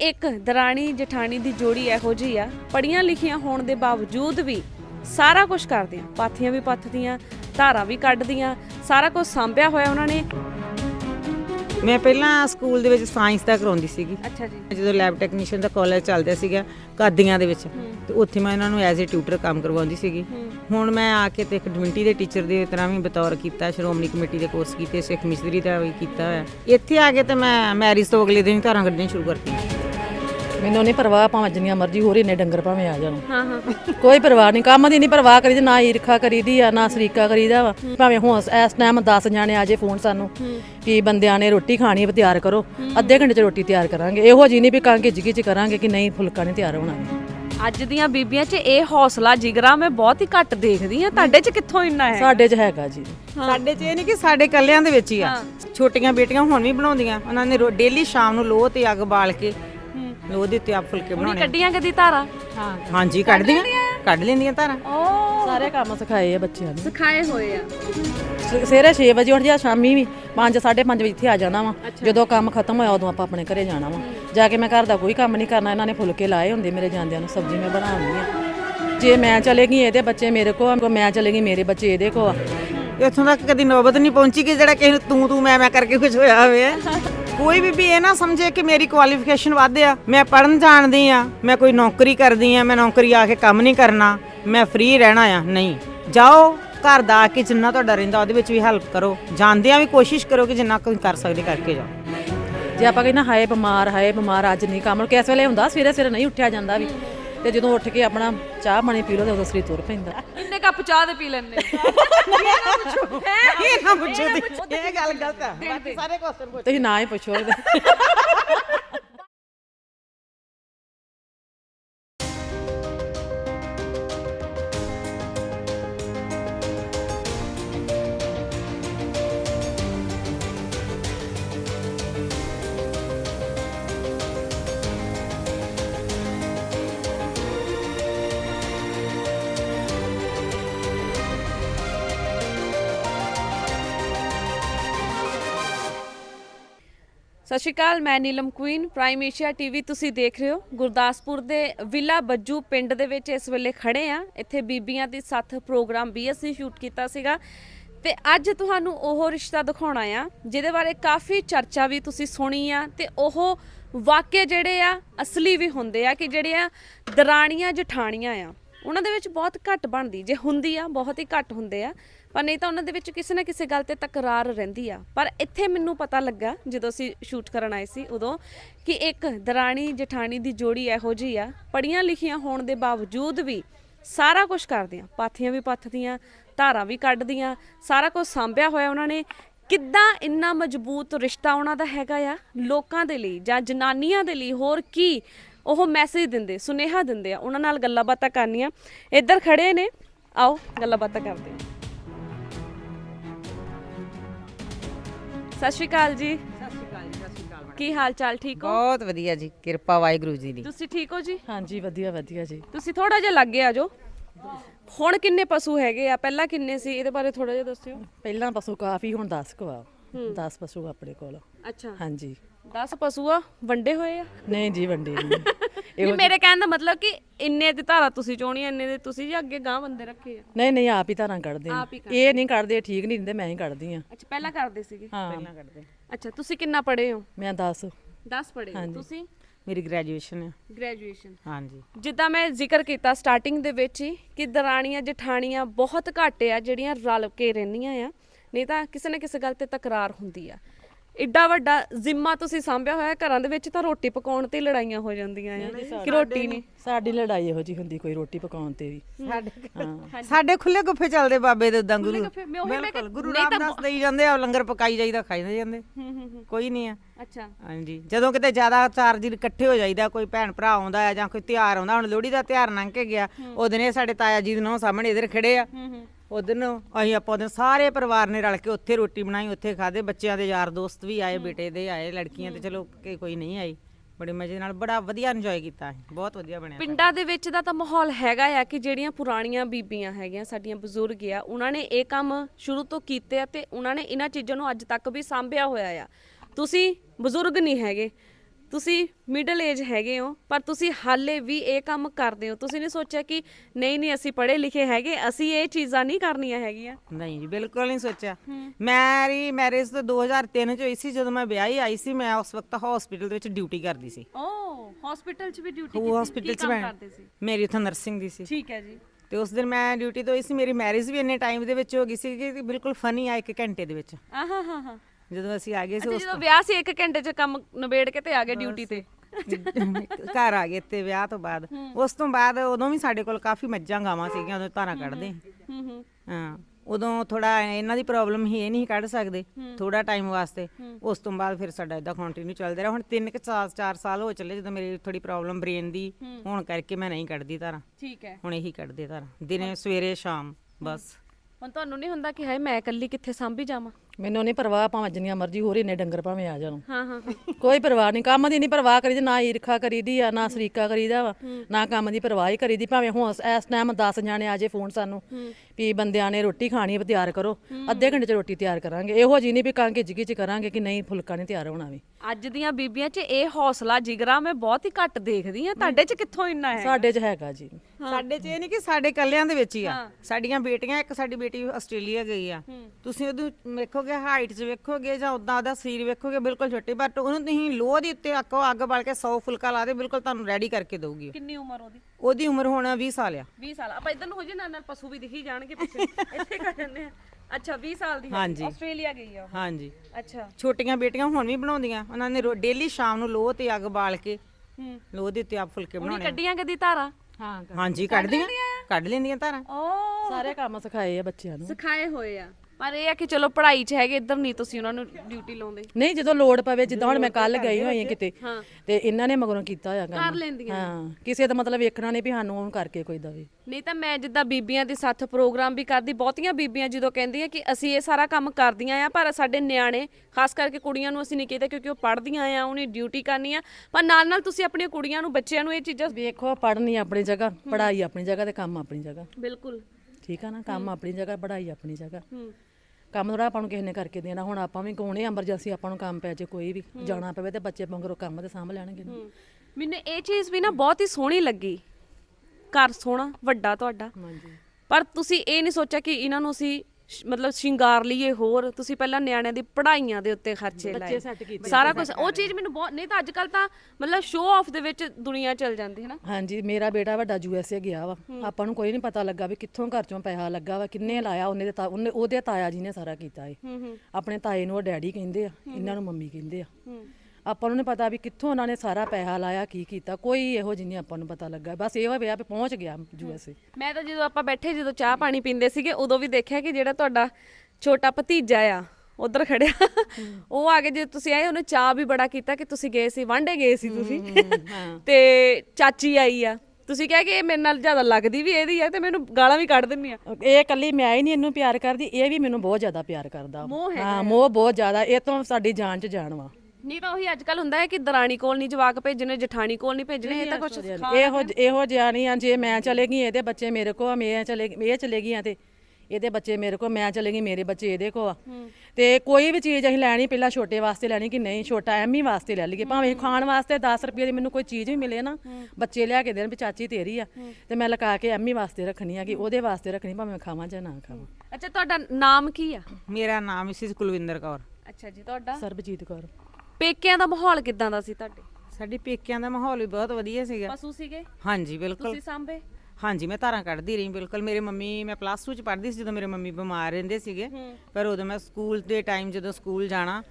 ਇੱਕ ਦਰਾਣੀ ਜਠਾਣੀ ਦੀ ਜੋੜੀ ਇਹੋ ਜਿਹੀ ਆ। ਪੜੀਆਂ ਲਿਖੀਆਂ ਹੋਣ ਦੇ ਬਾਵਜੂਦ ਵੀ ਸਾਰਾ ਕੁਝ ਕਰਦੀਆਂ। ਪਾਥੀਆਂ ਵੀ ਪੱਥਦੀਆਂ, ਧਾਰਾਂ ਵੀ ਕੱਢਦੀਆਂ, ਸਾਰਾ ਕੁਝ ਸਾਂਭਿਆ ਹੋਇਆ ਉਹਨਾਂ ਨੇ। ਮੈਂ ਪਹਿਲਾਂ ਸਕੂਲ ਦੇ ਵਿੱਚ ਸਾਇੰਸ ਦਾ ਕਰਾਉਂਦੀ ਸੀਗੀ। ਅੱਛਾ ਜੀ। ਜਦੋਂ ਲੈਬ ਟੈਕਨੀਸ਼ੀਅਨ ਦਾ ਕਾਲਜ ਚੱਲਦਾ ਸੀਗਾ ਕਾਦੀਆਂ ਦੇ ਵਿੱਚ ਤੇ ਉੱਥੇ ਮੈਂ ਇਹਨਾਂ ਨੂੰ ਐਜ਼ ਅ ਟਿਊਟਰ ਕੰਮ ਕਰਵਾਉਂਦੀ ਸੀਗੀ। ਹੁਣ ਮੈਂ ਆ ਕੇ ਤੇ ਇੱਕ ਡਿਵਿੰਟੀ ਦੇ ਟੀਚਰ ਦੇ ਤਰ੍ਹਾਂ ਵੀ ਬਤੌਰ ਕੀਤਾ ਸ਼੍ਰੋਮਣੀ ਕਮੇਟੀ ਦੇ ਕੋਰਸ ਕੀਤੇ ਸਿੱਖ ਮਿਸਤਰੀ ਦਾ ਵੀ ਕੀਤਾ ਹੋਇਆ। ਇੱਥੇ ਆ ਕੇ ਤੇ ਮੈਂ ਮੈਰਿਜ ਤੋਂ ਅਗਲੇ ਦਿਨ ਧਾਰਾਂ ਕੱਢਣੀਆਂ ਸ਼ੁਰੂ ਕਰਤੀਆਂ। ਮੈਨੂੰ ਨਹੀਂ ਪਰਵਾਹ ਭਾਵੇਂ ਜਿੰਨੀਆਂ ਮਰਜ਼ੀ ਹੋਰ ਇੰਨੇ ਡੰਗਰ ਭਾਵੇਂ ਆ ਜਾਣ। ਹਾਂ ਹਾਂ। ਕੋਈ ਪਰਵਾਹ ਨਹੀਂ ਕੰਮ ਦੀ ਨਹੀਂ ਪਰਵਾਹ ਕਰੀਦੀ ਨਾ ਈਰਖਾ ਕਰੀਦੀ ਆ ਨਾ ਸਰੀਕਾ ਕਰੀਦਾ ਵਾ। ਭਾਵੇਂ ਹੁਣ ਇਸ ਟਾਈਮ 10 ਜਾਣੇ ਆ ਜੇ ਫੋਨ ਸਾਨੂੰ ਕਿ ਬੰਦਿਆਂ ਨੇ ਰੋਟੀ ਖਾਣੀ ਹੈ ਤਿਆਰ ਕਰੋ। ਅੱਧੇ ਘੰਟੇ ਚ ਰੋਟੀ ਤਿਆਰ ਕਰਾਂਗੇ। ਇਹੋ ਜੀ ਨਹੀਂ ਵੀ ਕਾਂਗੇ ਜਿਗੀ ਚ ਕਰਾਂਗੇ ਕਿ ਨਹੀਂ ਫੁਲਕਾ ਨਹੀਂ ਤਿਆਰ ਹੋਣਾ। ਅੱਜ ਦੀਆਂ ਬੀਬੀਆਂ 'ਚ ਇਹ ਹੌਸਲਾ ਜਿਗਰਾ ਮੈਂ ਬਹੁਤ ਹੀ ਘੱਟ ਦੇਖਦੀ ਆ ਤੁਹਾਡੇ 'ਚ ਕਿੱਥੋਂ ਇੰਨਾ ਹੈ ਸਾਡੇ ਚ ਹੈਗਾ ਜੀ। ਸਾਡੇ 'ਚ ਇਹ ਨਹੀਂ ਕਿ ਸਾਡੇ ਕੱਲਿਆਂ ਦੇ ਵਿੱਚ ਹੀ ਆ। ਛੋਟੀਆਂ ਬੇਟੀਆਂ ਹੁਣ ਵੀ ਬਣਾਉਂਦੀਆਂ। ਉਹਨਾਂ ਨੇ ਡੇਲੀ ਸ਼ਾਮ ਨੂੰ ਲੋਹ ਤੇ ਅੱਗ ਬਾਲ ਕੇ ਲੋਹ ਦੇ ਉੱਤੇ ਆਪ ਫੁਲਕੇ ਬਣਾਉਣੇ ਕੱਢੀਆਂ ਕਦੀ ਧਾਰਾਂ? ਹਾਂ। ਹਾਂਜੀ ਕੱਢਦੀਆਂ ਕੱਢ ਲੈਂਦੀਆਂ ਧਾਰਾਂ। ਓ। ਸਾਰੇ ਕੰਮ ਸਿਖਾਏ ਆ ਬੱਚਿਆਂ ਨੇ। ਸਿਖਾਏ ਹੋਏ ਆ। ਸਵੇਰੇ 6 ਵਜੇ ਉੱਠ ਜਾ ਸ਼ਾਮੀ ਵੀ 5 5:30 ਵਜੇ ਇੱਥੇ ਆ ਜਾਣਾ ਵਾ। ਜਦੋਂ ਕੰਮ ਖਤਮ ਹੋਇਆ ਉਦੋਂ ਆਪਾਂ ਆਪਣੇ ਘਰੇ ਜਾਣਾ ਵਾ। ਜਾ ਕੇ ਮੈਂ ਘਰ ਦਾ ਕੋਈ ਕੰਮ ਨਹੀਂ ਕਰਨਾ ਇਹਨਾਂ ਨੇ ਫੁਲਕੇ ਲਾਏ ਹੁੰਦੇ ਮੇਰੇ ਜਾਂਦਿਆਂ ਨੂੰ ਸਬਜ਼ੀ ਮੈਂ ਬਣਾਉਣੀ ਆ। ਜੇ ਮੈਂ ਚਲੇਗੀ ਇਹਦੇ ਬੱਚੇ ਮੇਰੇ ਕੋ ਆ ਮੈਂ ਚਲੇਗੀ ਮੇਰੇ ਬੱਚੇ ਇਹਦੇ ਕੋ ਆ। ਇੱਥੋਂ ਤੱਕ ਕਦੀ ਨੌਬਤ ਨਹੀਂ ਪਹੁੰਚੀ ਕਿ ਜਿਹੜਾ ਕਿਸੇ ਨੂੰ ਤੂੰ ਤੂੰ ਮੈਂ ਮੈਂ ਕਰਕੇ ਕੁਝ ਹੋਇਆ ਹੋਵੇ ਕੋਈ ਵੀ ਵੀ ਇਹ ਨਾ ਸਮਝੇ ਕਿ ਮੇਰੀ ਕੁਆਲੀਫਿਕੇਸ਼ਨ ਵੱਧ ਆ। ਮੈਂ ਪੜਨ ਜਾਣਦੀ ਆ, ਮੈਂ ਕੋਈ ਨੌਕਰੀ ਕਰਦੀ ਆ, ਮੈਂ ਨੌਕਰੀ ਆ ਕੇ ਕੰਮ ਨਹੀਂ ਕਰਨਾ, ਮੈਂ ਫ੍ਰੀ ਰਹਿਣਾ ਆ। ਨਹੀਂ। ਜਾਓ, ਘਰ ਦਾ ਆ ਕੇ ਜਿੰਨਾ ਤੁਹਾਡਾ ਰਹਿੰਦਾ, ਉਹਦੇ ਵਿੱਚ ਵੀ ਹੈਲਪ ਕਰੋ। ਜਾਂਦਿਆਂ ਵੀ ਕੋਸ਼ਿਸ਼ ਕਰੋ ਕਿ ਜਿੰਨਾ ਕੋਈ ਕਰ ਸਕਦੇ ਕਰਕੇ ਜਾਓ। ਜੇ ਆਪਾਂ ਕਹਿੰਦੇ ਹਾਏ ਬਿਮਾਰ ਹਾਏ ਬਿਮਾਰ, ਅੱਜ ਨਹੀਂ ਕੰਮ। ਕਿਸ ਵੇਲੇ ਹੁੰਦਾ ਸਵੇਰੇ ਸਵੇਰੇ ਨਹੀਂ ਉੱਠਿਆ ਜਾਂਦਾ ਵੀ। ਤੇ ਜਦੋਂ ਉੱਠ ਕੇ ਆਪਣਾ ਚਾਹ ਪਾਣੀ ਪੀ ਲਓ ਤੇ ਉਦੋਂ ਸਰੀਰ ਤੁਰ ਪੈਂਦਾ। ਇੰਨੇ ਕੱਪ ਚਾਹ ਦੇ ਪੀ ਲੈਣੇ ਇਹ ਨਾ ਪੁੱਛੋ ਤੇ ਇਹ ਗੱਲ ਗਲਤ ਆ। ਬਾਕੀ ਸਾਰੇ ਕੁਐਸਚਨ ਤੁਸੀਂ ਨਾ ਹੀ ਪੁੱਛੋ। ਸਤਿ ਸ਼੍ਰੀ ਅਕਾਲ, ਮੈਂ Neelam Queen Prime Asia TV ਤੁਸੀਂ ਦੇਖ ਰਹੇ ਹੋ। ਗੁਰਦਾਸਪੁਰ ਦੇ ਵਿਲਾ ਬੱਜੂ ਪਿੰਡ ਦੇ ਵਿੱਚ ਇਸ ਵੇਲੇ ਖੜੇ ਆ ਇੱਥੇ ਬੀਬੀਆਂ ਦੀ ਸਾਥ ਪ੍ਰੋਗਰਾਮ ਵੀ ਅਸੀਂ ਸ਼ੂਟ ਕੀਤਾ ਸੀਗਾ। ਤੇ ਅੱਜ ਤੁਹਾਨੂੰ ਉਹ ਰਿਸ਼ਤਾ ਦਿਖਾਉਣਾ ਆ, ਜਿਹਦੇ ਬਾਰੇ ਕਾਫੀ ਚਰਚਾ ਵੀ ਤੁਸੀਂ ਸੁਣੀ ਆ ਤੇ ਉਹ ਵਾਕਿਆ ਜਿਹੜੇ ਆ, ਅਸਲੀ ਵੀ ਹੁੰਦੇ ਆ ਕਿ ਜਿਹੜੇ ਆ, ਦਰਾਣੀਆਂ ਜਠਾਣੀਆਂ ਆ। ਉਹਨਾਂ ਦੇ ਵਿੱਚ ਬਹੁਤ ਘੱਟ ਬਣਦੀ। ਜੇ ਹੁੰਦੀ ਆ, ਬਹੁਤ ਹੀ ਘੱਟ ਹੁੰਦੇ ਆ। ਪਰ ਨਹੀਂ ਤਾਂ ਉਹਨਾਂ ਦੇ ਵਿੱਚ ਕਿਸੇ ਨਾ ਕਿਸੇ ਗੱਲ ਤੇ ਤਕਰਾਰ ਰਹਿੰਦੀ ਆ। ਪਰ ਇੱਥੇ ਮੈਨੂੰ ਪਤਾ ਲੱਗਾ, ਜਦੋਂ ਅਸੀਂ ਸ਼ੂਟ ਕਰਨ ਆਏ ਸੀ, ਉਦੋਂ ਕਿ ਇੱਕ ਦਰਾਣੀ ਜਠਾਣੀ ਦੀ ਜੋੜੀ ਇਹੋ ਜਿਹੀ ਆ। ਪੜੀਆਂ ਲਿਖੀਆਂ ਹੋਣ ਦੇ ਬਾਵਜੂਦ ਵੀ ਸਾਰਾ ਕੁਝ ਕਰਦੀਆਂ। ਪਾਥੀਆਂ ਵੀ ਪੱਥਦੀਆਂ, ਧਾਰਾਂ ਵੀ ਕੱਢਦੀਆਂ, ਸਾਰਾ ਕੁਝ ਸੰਭਿਆ ਹੋਇਆ ਉਹਨਾਂ ਨੇ। ਕਿੱਦਾਂ ਇੰਨਾ ਮਜ਼ਬੂਤ ਰਿਸ਼ਤਾ ਉਹਨਾਂ ਦਾ ਹੈਗਾ ਆ ਲੋਕਾਂ ਦੇ ਲਈ ਜਾਂ ਜਨਾਨੀਆਂ ਦੇ ਲਈ? ਹੋਰ ਕੀ ਉਹ ਮੈਸੇਜ ਦਿੰਦੇ, ਸੁਨੇਹਾ ਦਿੰਦੇ ਆ। ਉਹਨਾਂ ਨਾਲ ਗੱਲਾਂ ਬਾਤਾਂ ਕਰਨੀਆਂ। ਇੱਧਰ ਖੜੇ ਨੇ। ਆਓ ਗੱਲਾਂ ਬਾਤਾਂ ਕਰਦੇ ਹਾਂ। ਸਤਿ ਸ਼੍ਰੀ ਅਕਾਲ ਜੀ। ਸਤਿ ਸ਼੍ਰੀ ਅਕਾਲ ਜੀ ਸਤਿ ਸ਼੍ਰੀ ਅਕਾਲ ਕੀ ਹਾਲ ਚਾਲ ਠੀਕ ਹੋ? ਬਹੁਤ ਵਧੀਆ ਜੀ ਕਿਰਪਾ ਵਾਹਿਗੁਰੂ ਜੀ ਦੀ। ਤੁਸੀਂ ਠੀਕ ਹੋ ਜੀ? ਹਾਂਜੀ ਵਧੀਆ ਵਧੀਆ ਜੀ। ਤੁਸੀਂ ਥੋੜਾ ਜਿਹਾ ਲੱਗੇ ਆ ਜੋ ਹੁਣ ਕਿੰਨੇ ਪਸ਼ੂ ਹੈਗੇ ਆ? ਪਹਿਲਾਂ ਕਿੰਨੇ ਸੀ? ਇਹਦੇ ਬਾਰੇ ਥੋੜਾ ਜਿਹਾ ਦੱਸਿਓ। ਪਹਿਲਾਂ ਪਸ਼ੂ ਕਾਫੀ ਹੁਣ 10 ਕੁ ਆ। 10 ਪਸ਼ੂ ਆਪਣੇ ਕੋਲ। ਅੱਛਾ। ਹਾਂਜੀ। 10 ਪਸ਼ੂ ਆ ਵੰਡੇ ਹੋਏ ਆ? ਨਹੀਂ ਜੀ ਵੰਡੇ ਨਹੀਂ। ਨਹੀਂ ਮੇਰੇ ਕਹਿਣ ਦਾ ਮਤਲਬ ਕਿ ਇੰਨੇ ਤੇ ਧਾਰਾ ਤੁਸੀਂ ਚੋਣੀਆਂ ਇੰਨੇ ਦੇ ਤੁਸੀਂ ਜਾਂ ਅੱਗੇ ਗਾਂ ਬੰਦੇ ਰੱਖੇ ਆ? ਨਹੀਂ ਨਹੀਂ ਆਪ ਹੀ ਧਾਰਾਂ ਕੱਢਦੇ ਆ। ਆਪ ਹੀ ਇਹ ਨਹੀਂ ਕੱਢਦੇ ਠੀਕ ਨਹੀਂ ਦਿੰਦੇ ਮੈਂ ਹੀ ਕੱਢਦੀ ਆ। ਅੱਛਾ ਪਹਿਲਾਂ ਕਰਦੇ ਸੀਗੇ? ਹਾਂ। ਕਰਦੇ ਅੱਛਾ ਤੁਸੀਂ ਕਿੰਨਾ ਪੜ੍ਹੇ ਹੋ? ਮੈਂ 10 10 ਪੜ੍ਹੇ ਹੋ। ਤੁਸੀਂ? ਮੇਰੀ ਗ੍ਰੈਜੂਏਸ਼ਨ ਹੈ ਗ੍ਰੈਜੂਏਸ਼ਨ ਹਾਂਜੀ। ਜਿੱਦਾਂ ਮੈਂ ਜ਼ਿਕਰ ਕੀਤਾ ਸਟਾਰਟਿੰਗ ਦੇ ਵਿੱਚ ਹੀ ਕਿ ਦਰਾਣੀਆਂ ਜਠਾਣੀਆਂ ਬਹੁਤ ਘੱਟ ਆ ਜਿਹੜੀਆਂ ਰਲ ਕੇ ਰਹਿੰਦੀਆਂ ਆ। ਨਹੀਂ ਤਾਂ ਕਿਸੇ ਨਾ ਕਿਸੇ ਗੱਲ ਤੇ ਤਕਰਾਰ ਹੁੰਦੀ ਆ। ਏਡਾ ਵੱਡਾ ਜ਼ਿੰਮਾ ਤੁਸੀਂ ਸਾਂਭਿਆ ਹੋਇਆ ਘਰਾਂ ਦੇ ਵਿੱਚ ਤਾਂ ਰੋਟੀ ਪਕਾਉਣ ਤੇ ਲੜਾਈਆਂ ਹੋ ਜਾਂਦੀਆਂ ਆ ਕਿ ਰੋਟੀ ਨਹੀਂ? ਸਾਡੀ ਲੜਾਈ ਇਹੋ ਜੀ ਹੁੰਦੀ ਕੋਈ ਰੋਟੀ ਪਕਾਉਣ ਤੇ ਵੀ। ਸਾਡੇ ਸਾਡੇ ਖੁੱਲੇ ਗੁੱਫੇ ਚੱਲਦੇ ਬਾਬੇ ਦੇ ਉਦਾਂ ਗੁਰੂ ਬਿਲਕੁਲ ਗੁਰੂ ਨਹੀਂ ਤਾਂ ਰਾਮਦਾਸ ਦੇਈ ਜਾਂਦੇ ਆ ਲੰਗਰ ਪਕਾਈ ਜਾਈਦਾ ਖਾਈ ਜਾਂਦੇ। ਹੂੰ ਹੂੰ ਹੂੰ। ਕੋਈ ਨਹੀਂ ਆ। ਅੱਛਾ। ਹਾਂਜੀ। ਜਦੋਂ ਕਿਤੇ ਜ਼ਿਆਦਾ ਚਾਰ ਜੀ ਇਕੱਠੇ ਹੋ ਜਾਈਦਾ ਕੋਈ ਭੈਣ ਭਰਾ ਆਉਂਦਾ ਆ ਜਾਂ ਕੋਈ ਤਿਉਹਾਰ ਆਉਂਦਾ ਹੁਣ ਲੋਹੜੀ ਦਾ ਤਿਉਹਾਰ ਲੰਘ ਕੇ ਗਿਆ ਉਹ ਦਿਨ ਸਾਡੇ ਤਾਇਆ ਜੀ ਦੇ ਨੌ ਸਾਹਮਣੇ ਇਧਰ ਖੜੇ ਆ। ਹੂੰ ਹੂੰ ਉਹ ਦਿਨ ਅਸੀਂ ਆਪਾਂ ਉਹਦੇ ਸਾਰੇ ਪਰਿਵਾਰ ਨੇ ਰਲ ਕੇ ਉੱਥੇ ਰੋਟੀ ਬਣਾਈ ਉੱਥੇ ਖਾਦੇ ਬੱਚਿਆਂ ਦੇ ਯਾਰ ਦੋਸਤ ਵੀ ਆਏ ਬੇਟੇ ਦੇ ਆਏ ਲੜਕੀਆਂ ਤੇ ਚਲੋ ਕਿ ਕੋਈ ਨਹੀਂ ਆਈ। ਬੜੇ ਮਜ਼ੇ ਨਾਲ ਬੜਾ ਵਧੀਆ ਇੰਜੋਏ ਕੀਤਾ ਅਸੀਂ। ਬਹੁਤ ਵਧੀਆ ਬਣਿਆ ਪਿੰਡਾਂ ਦੇ ਵਿੱਚ ਦਾ ਤਾਂ ਮਾਹੌਲ ਹੈਗਾ ਆ ਕਿ ਜਿਹੜੀਆਂ ਪੁਰਾਣੀਆਂ ਬੀਬੀਆਂ ਹੈਗੀਆਂ ਸਾਡੀਆਂ ਬਜ਼ੁਰਗ ਆ ਉਹਨਾਂ ਨੇ ਇਹ ਕੰਮ ਸ਼ੁਰੂ ਤੋਂ ਕੀਤੇ ਆ ਤੇ ਉਹਨਾਂ ਨੇ ਇਹਨਾਂ ਚੀਜ਼ਾਂ ਨੂੰ ਅੱਜ ਤੱਕ ਵੀ ਸਾਂਭਿਆ ਹੋਇਆ ਆ। ਤੁਸੀਂ ਬਜ਼ੁਰਗ ਨਹੀਂ ਹੈਗੇ ਤੁਸੀਂ ਮਿਡਲ ਏਜ ਹੈਗੇ ਹੋ ਪਰ ਤੁਸੀਂ ਹਾਲੇ ਵੀ ਇਹ ਕੰਮ ਕਰਦੇ ਹੋ। ਤੁਸੀਂ ਨਹੀਂ ਸੋਚਿਆ ਕਿ ਨਹੀਂ ਨਹੀਂ ਅਸੀਂ ਪੜ੍ਹੇ ਲਿਖੇ ਹੈਗੇ ਅਸੀਂ ਇਹ ਚੀਜ਼ਾਂ ਨਹੀਂ ਕਰਨੀਆਂ ਹੈਗੀਆਂ? ਨਹੀਂ ਜੀ ਬਿਲਕੁਲ ਨਹੀਂ ਸੋਚਿਆ। ਮੇਰੀ ਮੈਰਿਜ ਤਾਂ 2003 ਚ ਹੋਈ ਸੀ ਜਦੋਂ ਮੈਂ ਵਿਆਹੀ ਆਈ ਸੀ ਮੈਂ ਉਸ ਵਕਤ ਹਸਪੀਟਲ ਦੇ ਵਿੱਚ ਡਿਊਟੀ ਕਰਦੀ ਸੀ। ਓ ਹਸਪੀਟਲ 'ਚ ਵੀ ਡਿਊਟੀ ਉਹ ਹਸਪੀਟਲ ਚ ਮੈਂ ਮੇਰੀ ਉੱਥੇ ਨਰਸਿੰਗ ਦੀ ਸੀ। ਠੀਕ ਹੈ ਜੀ। ਤੇ ਉਸ ਦਿਨ ਮੈਂ ਡਿਊਟੀ ਤੋਂ ਹੋਈ ਸੀ ਮੇਰੀ ਮੈਰਿਜ ਵੀ ਇੰਨੇ ਟਾਈਮ ਦੇ ਵਿੱਚ ਹੋ ਗਈ ਸੀ ਕਿ ਬਿਲਕੁਲ ਫਨੀ ਆ ਇੱਕ ਘੰਟੇ ਦੇ ਵਿੱਚ। ਆਹਾ ਹਾਂ ਹਾਂ। ਜਦੋਂ ਅਸੀਂ ਆ ਗਏ ਸੀ ਅੱਛਾ ਉਸ ਜਦੋਂ ਵਿਆਹ ਸੀ 1 ਘੰਟੇ 'ਚ ਕੰਮ ਨਿਬੇੜ ਕੇ ਤੇ ਆ ਗਏ ਡਿਊਟੀ ਤੇ। ਘਰ ਆ ਗਏ ਤੇ ਵਿਆਹ ਤੋਂ ਬਾਅਦ। ਉਸ ਤੋਂ ਬਾਅਦ ਉਦੋਂ ਵੀ ਸਾਡੇ ਕੋਲ ਕਾਫੀ ਮੱਝਾਂ ਗਾਵਾਂ ਸੀਗੀਆਂ ਉਦੋਂ ਧਾਰਾਂ ਕੱਢਦੇ। ਹੂੰ ਹੂੰ ਹਾਂ। ਉਦੋਂ ਥੋੜਾ ਇਹਨਾਂ ਦੀ ਪ੍ਰੋਬਲਮ ਹੀ ਇਹ ਨਹੀਂ ਕੱਢ ਸਕਦੇ ਥੋੜਾ ਟਾਈਮ ਵਾਸਤੇ। ਉਸ ਤੋਂ ਬਾਅਦ ਫਿਰ ਸਾਡਾ ਇਦਾਂ ਕੰਟੀਨਿਊ ਚੱਲਦਾ ਰਿਹਾ। ਹੁਣ 3 ਕਿ 4 ਸਾਲ ਹੋ ਚੱਲੇ ਜਦੋਂ ਮੇਰੀ ਥੋੜੀ ਪ੍ਰੋਬਲਮ ਬ੍ਰੇਨ ਦੀ। ਹੋਣ ਕਰਕੇ ਮੈਂ ਨਹੀਂ ਕੱਢਦੀ ਧਾਰਾਂ। ਠੀਕ ਹੈ। ਹੁਣ ਇਹੀ ਕੱਢਦੇ ਧਾਰਾਂ। ਦਿਨੇ ਸਵੇਰੇ ਸ਼ਾਮ ਬਸ। ਹੁਣ ਤੁਹਾਨੂੰ ਨਹੀਂ ਹੁੰਦਾ ਕਿ ਹਾਏ ਮੈਂ ਇਕੱਲੀ ਕਿੱਥੇ ਸਾਂਭੀ ਜਾਵਾਂ? ਮੈਨੂੰ ਨਹੀਂ ਪਰਵਾਹ ਭਾਵੇਂ ਜਿੰਨੀਆਂ ਮਰਜ਼ੀ ਹੋਰ ਇੰਨੇ ਡੰਗਰ ਭਾਵੇਂ ਆ ਜਾਣ। ਹਾਂ ਹਾਂ ਹਾਂ। ਕੋਈ ਪਰਵਾਹ ਨਹੀਂ ਕੰਮ ਦੀ ਨਹੀਂ ਪਰਵਾਹ ਕਰੀਦੀ ਨਾ ਈਰਖਾ ਕਰੀਦੀ ਆ ਨਾ ਸਰੀਕਾ ਕਰੀਦਾ ਵਾ ਨਾ ਕੰਮ ਦੀ ਪਰਵਾਹ ਹੀ ਕਰੀਦੀ। ਭਾਵੇਂ ਹੁਣ ਇਸ ਟਾਈਮ 10 ਜਾਣੇ ਆ ਜੇ ਫੋਨ ਸਾਨੂੰ ਵੀ ਬੰਦਿਆਂ ਨੇ ਰੋਟੀ ਖਾਣੀ ਹੈ ਵੀ ਤਿਆਰ ਕਰੋ। ਅੱਧੇ ਘੰਟੇ 'ਚ ਰੋਟੀ ਤਿਆਰ ਕਰਾਂਗੇ। ਇਹੋ ਜੀ ਨਹੀਂ ਵੀ ਕਾਂ ਗਿੱਜ ਗਿੱਜ ਕਰਾਂਗੇ ਕਿ ਨਹੀਂ ਫੁਲਕਾ ਨਹੀਂ ਤਿਆਰ ਹੋਣਾ ਵੀ। ਅੱਜ ਦੀਆਂ ਬੀਬੀਆਂ 'ਚ ਇਹ ਹੌਸਲਾ ਜਿਗਰਾ ਮੈਂ ਬਹੁਤ ਹੀ ਘੱਟ ਦੇਖਦੀ ਆ ਤੁਹਾਡੇ 'ਚ ਕਿੱਥੋਂ ਇੰਨਾ ਹੈ ਸਾਡੇ 'ਚ ਹੈਗਾ ਜੀ। ਸਾਡੇ ਚ ਇਹ ਨਹੀਂ ਕਿ ਸਾਡੇ ਕੱਲਿਆਂ ਦੇ ਵਿੱਚ ਹੀ ਆ। ਸਾਡੀਆਂ ਬੇਟੀਆਂ ਇੱਕ ਸਾਡੀ ਬੇਟੀ ਆਸਟ੍ਰੇਲੀਆ ਗਈ ਆ। ਤੁਸੀਂ ਉਹਨੂੰ ਵੇਖੋਗੇ ਹਾਈਟ 'ਚ ਵੇਖੋਗੇ ਜਾਂ ਉਦਾਂ ਉਹਦਾ ਸਰੀਰ ਵੇਖੋਗੇ ਬਿਲਕੁਲ ਛੋਟੀ ਬਟ ਉਹਨੂੰ ਤੁਸੀਂ ਲੋਹ ਦੇ ਉੱਤੇ ਆਕੋ ਅੱਗ ਬਾਲ ਕੇ 100 ਫੁਲਕਾ ਲਾ ਦੇ ਬਿਲਕੁਲ ਤੁਹਾਨੂੰ ਰੈਡੀ ਕਰਕੇ ਦਊਗੀ। ਕਿੰਨੀ ਉਮਰ ਉਹਦੀ? ਉਹਦੀ ਉਮਰ ਹੁਣ 20 ਸਾਲ ਆ। 20 ਸਾਲ ਆਪਾਂ ਇਧਰ ਨੂੰ ਹੋ ਜੇ ਨਾਲ ਨਾਲ ਪਸ਼ੂ ਵੀ ਦਿਖੀ ਜਾਣਗੇ ਪਿੱਛੇ। ਇੱਥੇ ਕਰ ਜੰਨੇ ਆ। ਅੱਛਾ 20 ਸਾਲ ਦੀ ਹੈ ਹਾਂਜੀ। ਆਸਟ੍ਰੇਲੀਆ ਗਈ ਆ ਉਹ। ਹਾਂਜੀ। ਅੱਛਾ। ਛੋਟੀਆਂ ਬੇਟੀਆਂ ਹੁਣ ਵੀ ਬਣਾਉਂਦੀਆਂ ਉਹਨਾਂ ਨੇ ਡੇਲੀ ਸ਼ਾਮ ਨੂੰ ਲੋਹ ਤੇ ਅੱਗ ਬਾਲ ਕੇ ਹੂੰ। ਲੋਹ ਦੇ ਉੱਤੇ ਆਪ ਫੁਲਕੇ ਉਹਨੇ ਬਣਾਉਣੇ ਕੱਢੀਆਂ ਕਦੀ ਧਾਰਾ? ਹਾਂ ਹਾਂਜੀ ਕੱਢਦੀਆਂ। ਕੱਢ ਲੈਂਦੀਆਂ ਧਾਰਾਂ। ਓ। ਸਾਰੇ ਕੰਮ ਸਿਖਾਏ ਆ ਬੱਚਿਆਂ ਨੂੰ। ਸਿਖਾਏ ਹੋਏ ਆ। ਪਰ ਇਹ ਆ ਕਿ ਚਲੋ ਪੜ੍ਹਾਈ 'ਚ ਹੈਗੇ ਇੱਧਰ ਨਹੀਂ ਤੁਸੀਂ ਉਹਨਾਂ ਨੂੰ ਡਿਊਟੀ ਲਾਉਂਦੇ। ਨਹੀਂ ਜਦੋਂ ਲੋੜ ਪਵੇ ਜਿੱਦਾਂ ਹੁਣ ਮੈਂ ਕੱਲ ਗਈ ਹੋਈ ਹਾਂ ਕਿਤੇ ਹਾਂ। ਤੇ ਇਹਨਾਂ ਨੇ ਮਗਰੋਂ ਕੀਤਾ ਹੋਇਆ ਕਰ ਕੰਮ ਲੈਂਦੀਆਂ ਹਾਂ ਕਿਸੇ ਦਾ ਮਤਲਬ ਵੇਖਣਾ ਨਹੀਂ ਵੀ ਸਾਨੂੰ ਉਹ ਕਰਕੇ ਕੋਈ ਦਵੇ। ਨਹੀਂ ਤਾਂ ਮੈਂ ਜਿੱਦਾਂ ਬੀਬੀਆਂ ਦੇ ਸਾਥ ਪ੍ਰੋਗਰਾਮ ਵੀ ਕਰਦੀ ਬਹੁਤੀਆਂ ਬੀਬੀਆਂ ਜਦੋਂ ਕਹਿੰਦੀਆਂ ਕਿ ਅਸੀਂ ਇਹ ਸਾਰਾ ਕੰਮ ਕਰਦੀਆਂ ਆ ਪਰ ਸਾਡੇ ਨਿਆਣੇ ਖਾਸ ਕਰਕੇ ਕੁੜੀਆਂ ਨੂੰ ਅਸੀਂ ਨਹੀਂ ਕਹਿੰਦੇ ਕਿਉਂਕਿ ਉਹ ਪੜ੍ਹਦੀਆਂ ਆ ਉਹਨੇ ਡਿਊਟੀ ਕਰਨੀ ਆ। ਪਰ ਨਾਲ ਨਾਲ ਤੁਸੀਂ ਆਪਣੀਆਂ ਕੁੜੀਆਂ ਨੂੰ ਬੱਚਿਆਂ ਨੂੰ ਇਹ ਚੀਜ਼ਾਂ ਵੇਖੋ ਪੜ੍ਹਨੀ ਆਪਣੀ ਜਗ੍ਹਾ ਪੜ੍ਹਾਈ ਆਪਣੀ ਜਗ੍ਹਾ ਤੇ ਕੰਮ ਆਪਣੀ ਜਗ੍ਹਾ। ਬਿਲਕੁਲ। ਠੀਕ ਆ ਨਾ ਕੰਮ ਆਪਣੀ ਜਗ੍ਹਾ ਪੜ੍ਹਾਈ ਆਪਣੀ ਜਗ੍ਹਾ। ਹੂੰ। ਕੰਮ ਥੋੜਾ ਆਪਾਂ ਨੂੰ ਕਿਸੇ ਨੇ ਕਰਕੇ ਦੇਣਾ ਹੁਣ ਆਪਾਂ ਵੀ ਕੋਣੇ ਐਮਰਜੈਂਸੀ ਆਪਾਂ ਨੂੰ ਕੰਮ ਪੈ ਜੇ ਕੋਈ ਵੀ ਜਾਣਾ ਪਵੇ ਤੇ ਬੱਚੇ ਮਗਰੋਂ ਕੰਮ ਤੇ ਸਾਂਭ ਲੈਣਗੇ ਨਾ। ਮੈਨੂੰ ਇਹ ਚੀਜ਼ ਵੀ ਨਾ ਬਹੁਤ ਹੀ ਸੋਹਣੀ ਲੱਗੀ। ਘਰ ਸੋਹਣਾ ਵੱਡਾ ਤੁਹਾਡਾ। ਹਾਂਜੀ। ਪਰ ਤੁਸੀਂ ਇਹ ਨਹੀਂ ਸੋਚਿਆ ਕਿ ਇਹਨਾਂ ਨੂੰ ਅਸੀਂ ਸ਼- ਮਤਲਬ ਸ਼ਿੰਗਾਰ ਲਈਏ ਹੋਰ ਤੁਸੀਂ ਪਹਿਲਾਂ ਨਿਆਣਿਆਂ ਦੀ ਪੜ੍ਹਾਈਆਂ ਦੇ ਉੱਤੇ ਖਰਚੇ ਲਾਏ। set ਕੀਤੇ, ਸਾਰਾ ਕੁਝ ਉਹ ਚੀਜ਼ ਮੈਨੂੰ ਬਹੁਤ ਨਹੀਂ ਤਾਂ ਅੱਜ ਕੱਲ ਤਾਂ ਮਤਲਬ ਸ਼ੋਅ ਆਫ ਦੇ ਵਿੱਚ ਦੁਨੀਆ ਚੱਲ ਜਾਂਦੀ ਹੈ ਨਾ ਹਾਂਜੀ ਮੇਰਾ ਬੇਟਾ ਵੱਡਾ ਯੂਐਸਏ ਗਿਆ ਵਾ। ਆਪਾਂ ਨੂੰ ਕੋਈ ਨਹੀਂ ਪਤਾ ਲੱਗਾ ਵੀ ਕਿੱਥੋਂ ਘਰ ਚੋਂ ਪੈਸਾ ਲੱਗਾ ਵਾ ਕਿੰਨੇ ਲਾਇਆ ਉਹਨੇ ਦੇ ਤਾ- ਉਹਨੇ ਉਹਦੇ ਤਾਇਆ ਜੀ ਨੇ ਸਾਰਾ ਕੀਤਾ ਏ। ਹੂੰ ਹੂੰ। ਆਪਣੇ ਤਾਏ ਨੂੰ ਉਹ ਡੈਡੀ ਕਹਿੰਦੇ ਆ ਇਹਨਾਂ ਨੂੰ ਮੰਮੀ ਕਹਿੰਦੇ ਆ। ਹੂੰ। ਆਪਾਂ ਨੂੰ ਨਹੀਂ ਪਤਾ ਵੀ ਕਿੱਥੋਂ ਉਹਨਾਂ ਨੇ ਸਾਰਾ ਪੈਸਾ ਲਾਇਆ ਕੀ ਕੀਤਾ ਕੋਈ ਇਹੋ ਜਿਹੀ ਨਹੀਂ ਆਪਾਂ ਨੂੰ ਪਤਾ ਲੱਗਾ। ਬਸ ਇਹ ਹੋਇਆ ਵੀ ਪਹੁੰਚ ਗਿਆ ਯੂਐਸਏ ਮੈਂ ਤਾਂ ਜਦੋਂ ਆਪਾਂ ਬੈਠੇ ਜਦੋਂ ਚਾਹ ਪਾਣੀ ਪੀਂਦੇ ਸੀਗੇ ਉਦੋਂ ਵੀ ਦੇਖਿਆ ਕਿ ਜਿਹੜਾ ਤੁਹਾਡਾ ਛੋਟਾ ਭਤੀਜਾ ਆ ਉਧਰ ਖੜਿਆ। ਉਹ ਆ ਕੇ ਜਦੋਂ ਤੁਸੀਂ ਆਏ ਉਹਨੇ ਚਾਹ ਵੀ ਬੜਾ ਕੀਤਾ ਕਿ ਤੁਸੀਂ ਗਏ ਸੀ ਵਾਂਡੇ ਗਏ ਸੀ ਤੁਸੀਂ। ਤੇ ਚਾਚੀ ਆਈ ਆ। ਤੁਸੀਂ ਕਿਹਾ ਕਿ ਇਹ ਮੇਰੇ ਨਾਲ ਜ਼ਿਆਦਾ ਲੱਗਦੀ ਵੀ ਇਹਦੀ ਆ ਤੇ ਮੈਨੂੰ ਗਾਲਾਂ ਵੀ ਕੱਢ ਦਿੰਨੀ ਆ। ਇਹ ਕੱਲੀ ਮੈਂ ਹੀ ਨਹੀਂ ਇਹਨੂੰ ਪਿਆਰ ਕਰਦੀ ਇਹ ਵੀ ਮੈਨੂੰ ਬਹੁਤ ਜ਼ਿਆਦਾ ਪਿਆਰ ਕਰਦਾ। ਹਾਂ ਮੋਹ ਬਹੁਤ ਜ਼ਿਆਦਾ ਇਹ ਤੋਂ ਸਾਡੀ ਜਾਨ ਚ ਜਾਨ ਵਾ। ਨਹੀਂ ਤਾਂ ਉਹੀ ਅੱਜ ਕੱਲ ਹੁੰਦਾ ਹੈ ਕਿ ਦਰਾਣੀ ਕੋਲ ਨਹੀਂ ਜਵਾਕ ਭੇਜਣੇ ਜਠਾਣੀ ਕੋਲ ਨਹੀਂ ਭੇਜਣੇ ਇਹ ਤਾਂ ਕੁਝ ਇਹੋ ਇਹੋ ਜਿਹਾ ਨਹੀਂ ਆ ਜੇ ਮੈਂ ਚਲੇ ਗਈ ਇਹਦੇ ਬੱਚੇ ਮੇਰੇ ਕੋ ਆ ਮੈਂ ਚਲੇ ਇਹ ਚਲੇ ਗਈਆਂ ਤੇ ਇਹਦੇ ਬੱਚੇ ਮੇਰੇ ਕੋ ਮੈਂ ਚਲੇ ਗਈ ਮੇਰੇ ਬੱਚੇ ਇਹਦੇ ਕੋ ਆ। ਤੇ ਕੋਈ ਵੀ ਚੀਜ਼ ਅਸੀਂ ਲੈਣੀ ਪਹਿਲਾਂ ਛੋਟੇ ਵਾਸਤੇ ਲੈਣੀ ਕਿ ਨਹੀਂ ਛੋਟਾ ਐਮੀ ਵਾਸਤੇ ਲੈ ਲਈਏ। ਭਾਵੇਂ ਖਾਣ ਵਾਸਤੇ 10 ਰੁਪਏ ਦੀ ਮੈਨੂੰ ਕੋਈ ਚੀਜ਼ ਵੀ ਮਿਲੇ ਨਾ ਬੱਚੇ ਲਿਆ ਕੇ ਦੇਣ ਵੀ ਚਾਚੀ ਤੇਰੀ ਆ ਤੇ ਮੈਂ ਲਗਾ ਕੇ ਐਮੀ ਵਾਸਤੇ ਰੱਖਣੀ ਆ ਕਿ ਉਹਦੇ ਵਾਸਤੇ ਰੱਖਣੀ ਭਾਵੇਂ ਮੈਂ ਖਾਵਾਂ ਜਾਂ ਨਾ ਖਾਵਾਂ। ਅੱਛਾ ਤੁਹਾਡਾ ਨਾਮ ਕੀ ਆ? ਮੇਰਾ ਨਾਮ ਮਿਸਿਸ ਕੁਲਵਿੰਦਰ ਕੌਰ। ਅੱਛਾ ਜੀ ਤੁਹਾਡਾ? ਸਰਬਜੀਤ ਕੌਰ। ਪੇਕਿਆਂ ਦਾ ਮਾਹੌਲ ਕਿਦਾਂ ਦਾ ਸੀ ਤੁਹਾਡੇ? ਸਾਡੇ ਪੇਕਿਆਂ ਦਾ ਮਾਹੌਲ ਵੀ ਬਹੁਤ ਵਧੀਆ ਸੀਗਾ। ਪਸ਼ੂ ਸੀਗੇ? ਹਾਂਜੀ ਬਿਲਕੁਲ। ਤੁਸੀਂ ਸਾਂਭੇ? ਹਾਂਜੀ ਮੈਂ ਧਾਰਾਂ ਕੱਢਦੀ ਰਹੀ ਬਿਲਕੁਲ। ਮੇਰੇ ਮੰਮੀ ਮੈਂ ਪਲੱਸ 2 ਚ ਪੜ੍ਹਦੀ ਸੀ ਜਦੋਂ ਮੇਰੇ ਮੰਮੀ ਬਿਮਾਰ ਰਹਿੰਦੇ ਸੀਗੇ। ਪਰ ਉਦੋਂ ਮੈਂ ਸਕੂਲ ਦੇ ਟਾਈਮ ਜਦੋਂ ਸਕੂਲ ਜਾਣਾ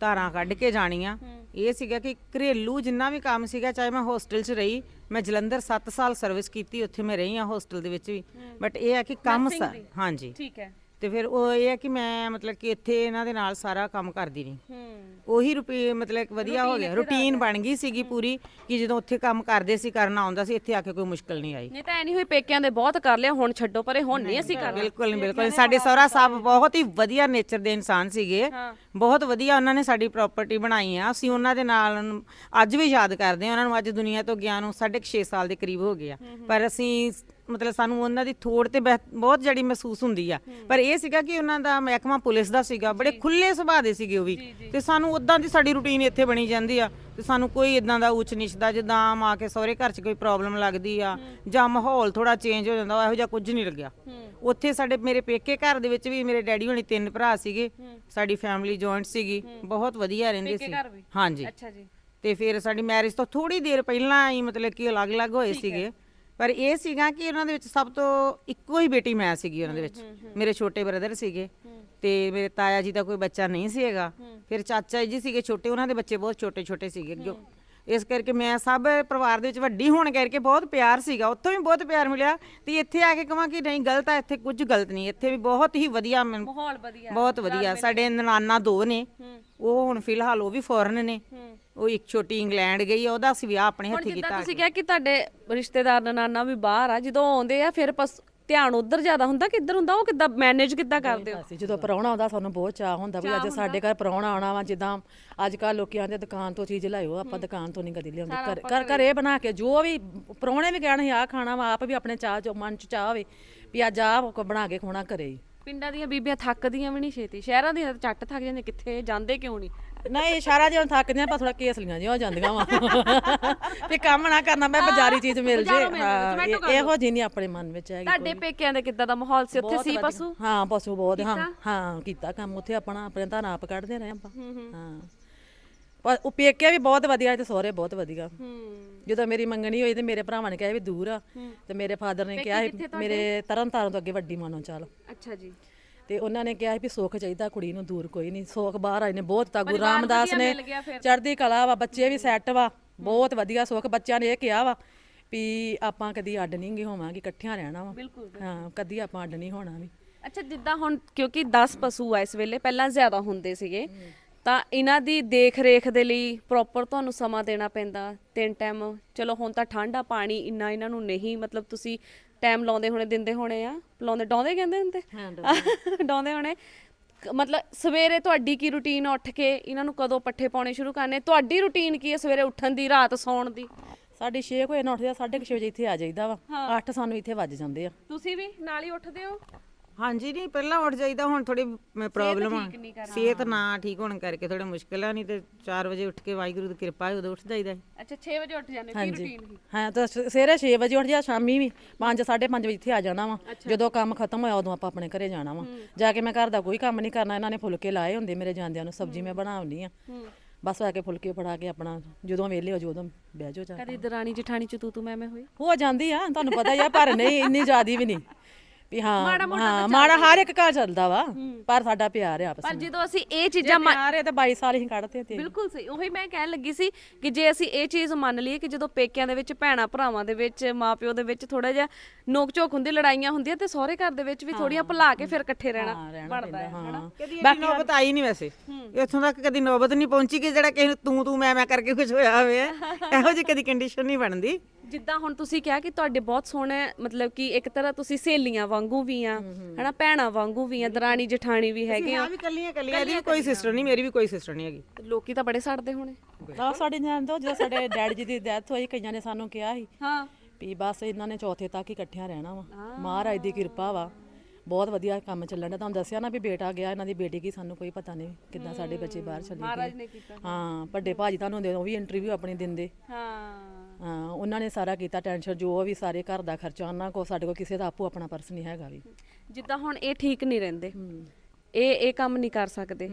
ਧਾਰਾਂ ਕੱਢ ਕੇ ਜਾਣੀਆਂ। ਇਹ ਸੀਗਾ ਕਿ ਘਰੇਲੂ ਜਿੰਨਾ ਵੀ ਕੰਮ ਸੀਗਾ ਚਾਹੇ ਮੈਂ ਹੋਸਟਲ 'ਚ ਰਹੀ ਮੈਂ ਜਲੰਧਰ 7 ਸਾਲ ਸਰਵਿਸ ਕੀਤੀ ਉੱਥੇ ਮੈਂ ਰਹੀ ਹਾਂ ਹੋਸਟਲ ਦੇ ਵਿੱਚ ਵੀ। ਬਟ ਇਹ ਹੈ ਕਿ ਕੰਮ ਸਾ- ਹਾਂਜੀ। ਠੀਕ ਹੈ। ਤੇ ਫਿਰ ਉਹ ਇਹ ਹੈ ਕਿ ਮੈਂ ਮਤਲਬ ਕਿ ਇੱਥੇ ਇਹਨਾਂ ਦੇ ਨਾਲ ਸਾਰਾ ਕੰਮ ਕਰਦੀ ਰਹੀ। ਹੂੰ। ਉਹੀ ਰੁਪਏ ਮਤਲਬ ਇੱਕ ਵਧੀਆ ਹੋ ਗਿਆ। ਰੂਟੀਨ ਬਣ ਗਈ ਸੀਗੀ ਪੂਰੀ ਕਿ ਜਦੋਂ ਉੱਥੇ ਕੰਮ ਕਰਦੇ ਸੀ ਕਰਨਾ ਆਉਂਦਾ ਸੀ ਇੱਥੇ ਆ ਕੇ ਕੋਈ ਮੁਸ਼ਕਲ ਨਹੀਂ ਆਈ। ਨਹੀਂ ਤਾਂ ਐ ਨਹੀਂ ਹੋਈ ਪੇਕਿਆਂ ਦੇ ਬਹੁਤ ਕਰ ਲਿਆ ਹੁਣ ਛੱਡੋ ਪਰੇ ਹੁਣ ਨਹੀਂ ਅਸੀਂ ਕਰਨਾ। ਬਿਲਕੁਲ ਨਹੀਂ ਬਿਲਕੁਲ। ਸਾਡੇ ਸਹੁਰਾ ਸਾਹਿਬ ਬਹੁਤ ਹੀ ਵਧੀਆ ਨੇਚਰ ਦੇ ਇਨਸਾਨ ਸੀਗੇ। ਬਹੁਤ ਵਧੀਆ ਉਹਨਾਂ ਨੇ ਸਾਡੀ ਪ੍ਰਾਪਰਟੀ ਬਣਾਈ ਆ। ਅਸੀਂ ਉਹਨਾਂ ਦੇ ਨਾਲ ਅੱਜ ਵੀ ਯਾਦ ਕਰਦੇ ਆ। ਉਹਨਾਂ ਨੂੰ ਅੱਜ ਦੁਨੀਆ ਤੋਂ ਗਿਆ ਨੂੰ ਸਾਢੇ ਕੁ ਛੇ ਸਾਲ ਦੇ ਕਰੀਬ ਹੋ ਗਏ ਆ। ਪਰ ਅਸੀਂ ਮਤਲਬ ਸਾਨੂੰ ਉਹਨਾਂ ਦੀ ਥੋੜ ਤੇ ਬਹਿ- ਬਹੁਤ ਜੜੀ ਮਹਿਸੂਸ ਹੁੰਦੀ ਆ। ਪਰ ਇਹ ਸੀਗਾ ਕਿ ਉਹਨਾਂ ਦਾ ਮਹਿਕਮਾ ਪੁਲਿਸ ਦਾ ਸੀਗਾ ਬੜੇ ਖੁੱਲੇ ਸੁਭਾਅ ਦੇ ਸੀਗੇ ਉਹ ਵੀ। ਤੇ ਸਾਨੂੰ ਉਦਾਂ ਦੀ ਸਾਡੀ ਰੁਟੀਨ ਇੱਥੇ ਬਣੀ ਜਾਂਦੀ ਆ। ਤੇ ਸਾਨੂੰ ਕੋਈ ਇਦਾਂ ਦਾ ਉੱਚ ਨੀਚ ਦਾ ਜਿੱਦਾਂ ਆਮ ਆ ਕੇ ਸਹੁਰੇ ਘਰ 'ਚ ਕੋਈ ਪ੍ਰੋਬਲਮ ਲੱਗਦੀ ਆ ਜਾਂ ਮਾਹੌਲ ਥੋੜਾ ਚੇਂਜ ਹੋ ਜਾਂਦਾ ਇਹੋ ਜਿਹਾ ਕੁਝ ਨਹੀਂ ਲੱਗਿਆ। ਉੱਥੇ ਸਾਡੇ ਮੇਰੇ ਪੇਕੇ ਘਰ ਦੇ ਵਿੱਚ ਵੀ ਮੇਰੇ ਡੈਡੀ ਹੋਣੀ ਤਿੰਨ ਭਰਾ ਸੀਗੇ। ਸਾਡੀ ਫੈਮਿਲੀ ਜੁਆਇੰਟ ਸੀਗੀ। ਬਹੁਤ ਵਧੀਆ ਰਹਿੰਦੇ ਸੀ? ਹਾਂਜੀ। ਅੱਛਾ ਜੀ। ਤੇ ਫਿਰ ਸਾਡੀ ਮੈਰਿਜ ਤੋਂ ਥੋੜੀ ਦੇਰ ਪਹਿਲਾਂ ਹੀ ਮਤਲਬ ਕਿ ਅਲੱਗ-ਅਲੱਗ ਹੋਏ ਸੀਗੇ। ਪਰ ਇਹ ਸੀਗਾ ਕਿ ਉਹਨਾਂ ਦੇ ਵਿੱਚ ਸਭ ਤੋਂ ਇੱਕੋ ਹੀ ਬੇਟੀ ਮੈਂ ਸੀਗੀ ਉਹਨਾਂ ਦੇ ਵਿੱਚ। ਮੇਰੇ ਛੋਟੇ ਬ੍ਰਦਰ ਸੀਗੇ ਤੇ ਮੇਰੇ ਤਾਇਆ ਜੀ ਦਾ ਕੋਈ ਬੱਚਾ ਨਹੀਂ ਸੀ ਹੈਗਾ। ਫਿਰ ਚਾਚਾ ਜੀ ਸੀਗੇ ਛੋਟੇ ਉਹਨਾਂ ਦੇ ਬੱਚੇ ਬਹੁਤ ਛੋਟੇ-ਛੋਟੇ ਸੀਗੇ ਅੱਗੇ। ਇਸ ਕਰਕੇ ਮੈਂ ਸਭ ਪਰਿਵਾਰ ਦੇ ਵਿੱਚ ਵੱਡੀ ਹੋਣ ਕਰਕੇ ਬਹੁਤ ਪਿਆਰ ਸੀਗਾ। ਉੱਥੋਂ ਵੀ ਬਹੁਤ ਪਿਆਰ ਮਿਲਿਆ ਤੇ ਇੱਥੇ ਆ ਕੇ ਕਹਾਂ ਕਿ ਨਹੀਂ ਗਲਤ ਆ ਇੱਥੇ ਕੁਝ ਗਲਤ ਨਹੀਂ। ਇੱਥੇ ਵੀ ਬਹੁਤ ਹੀ ਵਧੀਆ ਮਾਹੌਲ ਵਧੀਆ। ਬਹੁਤ ਵਧੀਆ। ਸਾਡੇ ਨਨਾਨਾ ਦੋ ਨੇ। ਉਹ ਹੁਣ ਫਿਲਹਾਲ ਉਹ ਵੀ ਫੋਰਨ ਨੇ। ਉਹ ਇੱਕ ਛੋਟੀ ਇੰਗਲੈਂਡ ਗਈ ਆ, ਉਹਦਾ ਅਸੀਂ ਵਿਆਹ ਆਪਣੇ ਹੁਣ ਹੱਥੀ ਜਿੱਦਾਂ ਕੀਤਾ ਤੁਸੀਂ ਕਿਹਾ ਕਿ ਤੁਹਾਡੇ ਰਿਸ਼ਤੇਦਾਰ ਨਨਾਨਾ ਵੀ ਬਾਹਰ ਆ ਜਦੋਂ ਆਉਂਦੇ ਆ ਫਿਰ ਬਸ ਧਿਆਨ ਉਧਰ ਜ਼ਿਆਦਾ ਹੁੰਦਾ ਕਿ ਇੱਧਰ ਹੁੰਦਾ ਉਹ ਕਿੱਦਾਂ ਮੈਨੇਜ ਕਿੱਦਾਂ ਕਰਦੇ ਹੋ? ਅਸੀਂ ਜਦੋਂ ਪ੍ਰਾਹੁਣਾ ਆਉਂਦਾ ਸਾਨੂੰ ਬਹੁਤ ਚਾਹ ਹੁੰਦਾ ਵੀ ਅੱਜ ਸਾਡੇ ਘਰ ਪ੍ਰਾਹੁਣਾ ਆਉਣਾ ਵਾ ਜਿੱਦਾਂ ਅੱਜ ਕੱਲ ਲੋਕੀ ਆਂਦੇ ਦੁਕਾਨ ਤੋਂ ਚੀਜ਼ ਲਿਆਇਓ ਆਪਾਂ ਦੁਕਾਨ ਤੋਂ ਨਹੀਂ ਕਦੀ ਲਿਆਉਂਦੇ ਘਰ ਘਰ ਘਰੇ ਬਣਾ ਕੇ ਜੋ ਵੀ ਪ੍ਰਾਹੁਣੇ ਵੀ ਕਹਿਣ ਆ ਖਾਣਾ ਵਾ ਆਪ ਵੀ ਆਪਣੇ ਚਾਹ ਚ ਮਨ ਚ ਚਾਹ ਹੋਵੇ ਵੀ ਅੱਜ ਆ ਬਣਾ ਕੇ ਖੋਣਾ ਘਰੇ ਹੀ। ਪਿੰਡਾਂ ਦੀਆਂ ਬੀਬੀਆਂ ਥੱਕਦੀਆਂ ਵੀ ਨਹੀਂ ਛੇਤੀ ਸ਼ਹਿਰਾਂ ਦੀਆਂ ਤਾਂ ਝੱਟ ਥੱਕ ਜਾਂਦੇ ਕਿੱਥੇ ਜਾਂਦੇ ਕਿਉਂ ਨਹੀਂ? ਨਹੀਂ ਇਸ਼ਾਰਾ ਜਿਹਾ ਥੱਕਦੇ ਆ ਪਰ ਥੋੜਾ ਕੇਸਲੀਆਂ ਜਿਹਾ ਹੋ ਜਾਂਦੀਆਂ ਵਾ। ਵੀ ਕੰਮ ਨਾ ਕਰਨਾ ਮੈਂ ਬਾਜ਼ਾਰੀ ਚੀਜ਼ ਮਿਲ ਜੇ। ਹਾਂ ਇਹ- ਇਹੋ ਜਿਹੀ ਨਹੀਂ ਆਪਣੇ ਮਨ ਵਿੱਚ ਹੈਗੀ ਤੁਹਾਡੇ ਪੇਕਿਆਂ ਦੇ ਕਿੱਦਾਂ ਦਾ ਮਾਹੌਲ ਸੀ? ਉੱਥੇ ਬਹੁਤ ਸੀ ਵਧੀਆ। ਪਸ਼ੂ? ਹਾਂ ਪਸ਼ੂ ਬਹੁਤ ਹਾਂ ਹਾਂ ਕੀਤਾ ਕੰਮ। ਉੱਥੇ ਆਪਣਾ ਆਪਣੇ ਤਾਂ ਆਪ ਕੱਢਦੇ ਰਹੇ ਆਪਾਂ। ਹਾਂ ਪਰ ਉਹ ਪੇਕੇ ਵੀ ਬਹੁਤ ਵਧੀਆ ਤੇ ਸਹੁਰੇ ਬਹੁਤ ਵਧੀਆ। ਹੂੰ। ਜਦੋਂ ਮੇਰੀ ਮੰਗਣੀ ਹੋਈ ਤੇ ਮੇਰੇ ਭਰਾਵਾਂ ਨੇ ਕਿਹਾ ਵੀ ਦੂਰ ਆ। ਤੇ ਮੇਰੇ ਫਾਦਰ ਨੇ ਕਿਹਾ ਸੀ ਮੇਰੇ ਤਰਨ ਤਾਰਨ ਤੋਂ ਅੱਗੇ ਵੱਡੀ ਮਾਨੋ ਚਾਲ। ਅੱਛਾ ਜੀ। ਤੇ ਉਹਨਾਂ ਨੇ ਕਿਹਾ ਵੀ ਸੁੱਖ ਚਾਹੀਦਾ ਕੁੜੀ ਨੂੰ ਦੂਰ ਕੋਈ ਨਹੀਂ ਸੁੱਖ ਬਾਹਰ ਆਏ ਨੇ ਬਹੁਤ ਤਾਂ ਗੁਰੂ ਰਾਮਦਾਸ ਨੇ। ਚੜ੍ਹਦੀ ਕਲਾ ਵਾ ਬੱਚੇ ਵੀ ਸੈੱਟ ਵਾ ਬਹੁਤ ਵਧੀਆ ਸੁੱਖ ਬੱਚਿਆਂ ਨੇ ਇਹ ਕਿਹਾ ਵਾ ਵੀ ਆਪਾਂ ਕਦੀ ਅੱਡ ਨਹੀਂ ਗੇ ਹੋਵਾਂਗੇ ਇਕੱਠਿਆਂ ਰਹਿਣਾ ਵਾ। ਹਾਂ ਕਦੀ ਆਪਾਂ ਅੱਡ ਨਹੀਂ ਹੋਣਾ ਵੀ। ਅੱਛਾ ਜਿੱਦਾਂ ਹੁਣ ਕਿਉਂਕਿ 10 ਪਸ਼ੂ ਆ ਇਸ ਵੇਲੇ ਪਹਿਲਾਂ ਜ਼ਿਆਦਾ ਹੁੰਦੇ ਸੀਗੇ। ਤਾਂ ਇਹਨਾਂ ਦੀ ਦੇਖ ਰੇਖ ਦੇ ਲਈ ਪ੍ਰੋਪਰ ਤੁਹਾਨੂੰ ਸਮਾਂ ਦੇਣਾ ਪੈਂਦਾ ਤਿੰਨ ਟਾਈਮ ਚਲੋ ਹੁਣ ਤਾਂ ਠੰਡ ਆ ਪਾਣੀ ਇੰਨਾ ਇਹਨਾਂ ਨੂੰ ਨਹੀਂ ਮਤਲਬ ਤੁਸੀਂ ਟਾਈਮ ਲਾਉਂਦੇ ਹੋਣੇ ਦਿੰਦੇ ਹੋਣੇ ਆ। ਲਾਉਂਦੇ ਡਾਉਂਦੇ ਕਹਿੰਦੇ ਹੁੰਦੇ? ਡਾਉਂਦੇ। ਹੋਣੇ। ਮਤਲਬ ਸਵੇਰੇ ਤੁਹਾਡੀ ਕੀ ਰੁਟੀਨ ਉੱਠ ਕੇ? ਇਹਨਾਂ ਨੂੰ ਕਦੋਂ ਪੱਠੇ ਪਾਉਣੇ ਸ਼ੁਰੂ ਕਰਨੇ? ਤੁਹਾਡੀ ਰੁਟੀਨ ਕੀ ਹੈ ਸਵੇਰੇ ਉੱਠਣ ਦੀ ਰਾਤ ਸੌਣ ਦੀ? ਸਾਡੀ 6 ਵਜੇ ਨਾ ਉੱਠਦੇ ਆ 6:30 ਵਜੇ ਇੱਥੇ ਆ ਜਾਈਦਾ ਵਾ। 8 ਸਾਨੂੰ ਇੱਥੇ ਵੱਜ ਜਾਂਦੇ ਆ। ਤੁਸੀਂ ਵੀ ਨਾਲ ਹੀ ਉੱਠਦੇ ਹੋ? ਹਾਂਜੀ ਨਹੀਂ ਪਹਿਲਾਂ ਉੱਠ ਜਾਈਦਾ ਹੁਣ ਥੋੜੀ ਪ੍ਰੋਬਲਮ ਆ ਠੀਕ ਨਹੀਂ ਕਰ- ਸਿਹਤ ਨਾ ਠੀਕ ਹੋਣ ਕਰਕੇ ਥੋੜਾ ਮੁਸ਼ਕਿਲ ਆ ਨਹੀਂ ਤੇ 4 ਵਜੇ ਉੱਠ ਕੇ ਵਾਹਿਗੁਰੂ ਦੀ ਕਿਰਪਾ ਹੈ ਉਦੋਂ ਉੱਠ ਜਾਈਦਾ। ਅੱਛਾ 6 ਵਜੇ ਉੱਠ ਜਾਂਦੇ ਕੀ ਰੁਟੀਨ ਸੀ? ਹਾਂ ਤਾਂ ਸ- ਸਵੇਰੇ 6 ਵਜੇ ਉੱਠ ਜਾ ਸ਼ਾਮੀ ਵੀ 5 5:30 ਵਜੇ ਇੱਥੇ ਆ ਜਾਣਾ ਵਾ। ਜਦੋਂ ਕੰਮ ਖਤਮ ਹੋਇਆ ਉਦੋਂ ਆਪਾਂ ਆਪਣੇ ਘਰੇ ਜਾਣਾ ਵਾ। ਜਾ ਕੇ ਮੈਂ ਘਰ ਦਾ ਕੋਈ ਕੰਮ ਨਹੀਂ ਕਰਨਾ ਇਹਨਾਂ ਨੇ ਫੁਲਕੇ ਲਾਏ ਹੁੰਦੇ ਮੇਰੇ ਜਾਂਦਿਆਂ ਨੂੰ ਸਬਜ਼ੀ ਮੈਂ ਬਣਾਉਣੀ ਆ। ਬਸ ਆ ਕੇ ਫੁਲਕੇ ਫੜਾ ਕੇ ਆਪਣਾ ਜਦੋਂ ਵੇਲੇ ਹੋ ਜਾਓ ਉਦੋਂ ਬਹਿ ਜਾਓ ਜਾ ਕੇ। ਕਦੀ ਦਰਾਣੀ ਜਠਾਣੀ ਚ ਤੂੰ ਤੂੰ ਮੈਂ ਮੈਂ ਹੋਈ? ਹੋ ਜਾਂਦੀ ਆ ਤੁਹਾਨੂੰ ਪਤਾ ਹੀ ਆ ਪਰ ਨਹੀਂ ਇੰਨੀ ਜ਼ਿਆਦੀ ਵੀ ਨਹੀਂ। ਵੀ ਹਾਂ ਹਾਂ ਮਾੜਾ ਹਰ ਇੱਕ ਘਰ ਚੱਲਦਾ ਵਾ ਪਰ ਸਾਡਾ ਪਿਆਰ ਹੈ ਆਪਸ ਪਰ ਜਦੋਂ ਅਸੀਂ ਇਹ ਚੀਜ਼ਾਂ ਮੰਨ- ਪਿਆਰ ਹੈ ਤਾਂ 22 ਸਾਲ ਹੀ ਕੱਢਦੇ ਤੇ। ਬਿਲਕੁਲ ਸਹੀ ਉਹੀ ਮੈਂ ਕਹਿਣ ਲੱਗੀ ਸੀ ਕਿ ਜੇ ਅਸੀਂ ਇਹ ਚੀਜ਼ ਮੰਨ ਲਈਏ ਕਿ ਜਦੋਂ ਪੇਕਿਆਂ ਦੇ ਵਿੱਚ ਭੈਣਾ ਭਰਾਵਾਂ ਦੇ ਵਿੱਚ ਮਾਪਿਓ ਦੇ ਵਿੱਚ ਥੋੜਾ ਜਿਹਾ ਨੋਕ ਝੋਕ ਹੁੰਦੀ ਲੜਾਈਆਂ ਹੁੰਦੀਆਂ ਤੇ ਸਹੁਰੇ ਘਰ ਦੇ ਵਿੱਚ ਵੀ ਥੋੜੀਆਂ ਭੁਲਾ ਕੇ ਫਿਰ ਇਕੱਠੇ ਰਹਿਣਾ ਬਣਦਾ ਹੈ ਹਨਾ ਕਦੀ ਬਾਕੀ ਨੌਬਤ ਆਈ ਨਹੀਂ ਵੈਸੇ। ਇੱਥੋਂ ਤੱਕ ਕਦੀ ਨੌਬਤ ਨਹੀਂ ਪਹੁੰਚੀ ਕਿ ਜਿਹੜਾ ਕਿਸੇ ਨੂੰ ਤੂੰ ਤੂੰ ਮੈਂ ਮੈਂ ਕਰਕੇ ਕੁਝ ਹੋਇਆ ਹੋਵੇ। ਇਹੋ ਜਿਹੀ ਕਦੀ ਕੰਡੀਸ਼ਨ ਨਹੀਂ ਬਣਦੀ। ਜਿੱਦਾਂ ਹੁਣ ਤੁਸੀਂ ਕਿਹਾ ਕਿ ਤੁਹਾਡੇ ਬਹੁਤ ਸੋਹਣੇ ਮਤਲਬ ਕਿ ਇੱਕ ਤਰ੍ਹਾਂ ਤੁਸੀਂ ਸਹੇਲੀਆਂ ਵਾਂਗੂ ਵੀ ਆ ਹਨਾ ਭੈਣਾ ਵਾਂਗੂ ਵੀ ਆ ਦਰਾਣੀ ਜਠਾਣੀ ਵੀ ਹੈਗੇ ਆ। ਵੀ ਕੱਲੀਆਂ ਕੱਲੀਆਂ ਇਹਦੀ ਕੋਈ ਸਿਸਟਰ ਨਹੀਂ ਮੇਰੀ ਵੀ ਕੋਈ ਸਿਸਟਰ ਨਹੀਂ ਹੈਗੀ। ਲੋਕੀ ਤਾਂ ਬੜੇ ਸੜਦੇ ਹੋਣੇ। ਆ ਸਾਡੇ ਨਿਆਣ ਤੋਂ ਜਦੋਂ ਸਾਡੇ ਡੈਡੀ ਜੀ ਦੀ ਡੈਥ ਹੋਈ ਕਈਆਂ ਨੇ ਸਾਨੂੰ ਕਿਹਾ ਸੀ ਹਾਂ। ਵੀ ਬਸ ਇਹਨਾਂ ਨੇ ਚੌਥੇ ਤੱਕ ਹੀ ਇਕੱਠਿਆਂ ਰਹਿਣਾ ਵਾ। ਮਹਾਰਾਜ ਦੀ ਕਿਰਪਾ ਵਾ। ਬਹੁਤ ਵਧੀਆ ਕੰਮ ਚੱਲਣ ਦਾ ਤੁਹਾਨੂੰ ਦੱਸਿਆ ਨਾ ਵੀ ਬੇਟਾ ਗਿਆ ਇਹਨਾਂ ਦੀ ਬੇਟੀ ਕੀ ਸਾਨੂੰ ਕੋਈ ਪਤਾ ਨਹੀਂ ਕਿੱਦਾਂ ਸਾਡੇ ਬੱਚੇ ਬਾਹਰ ਚਲੇ ਮਹਾਰਾਜ ਗਏ। ਨੇ ਕੀਤਾ। ਹਾਂ ਵੱਡੇ ਭਾਜੀ ਤੁਹਾਨੂੰ ਹੁੰਦੇ ਉਹ ਵੀ ਇੰਟਰਵਿਊ ਆਪਣੀ ਦਿੰਦੇ। ਹਾਂ। ਹਾਂ ਉਹਨਾਂ ਨੇ ਸਾਰਾ ਕੀਤਾ ਟੈਨਸ਼ਨ ਜੋ ਵੀ ਸਾਰੇ ਘਰ ਦਾ ਖਰਚਾ ਉਹਨਾਂ ਕੋ ਸਾਡੇ ਕੋ ਕਿਸੇ ਦਾ ਆਪੋ ਆਪਣਾ ਪਰਸ ਨਹੀਂ ਹੈਗਾ ਵੀ। ਜਿੱਦਾਂ ਹੁਣ ਇਹ ਠੀਕ ਨਹੀਂ ਰਹਿੰਦੇ। ਇਹ ਇਹ ਕੰਮ ਨਹੀਂ ਕਰ ਸਕਦੇ।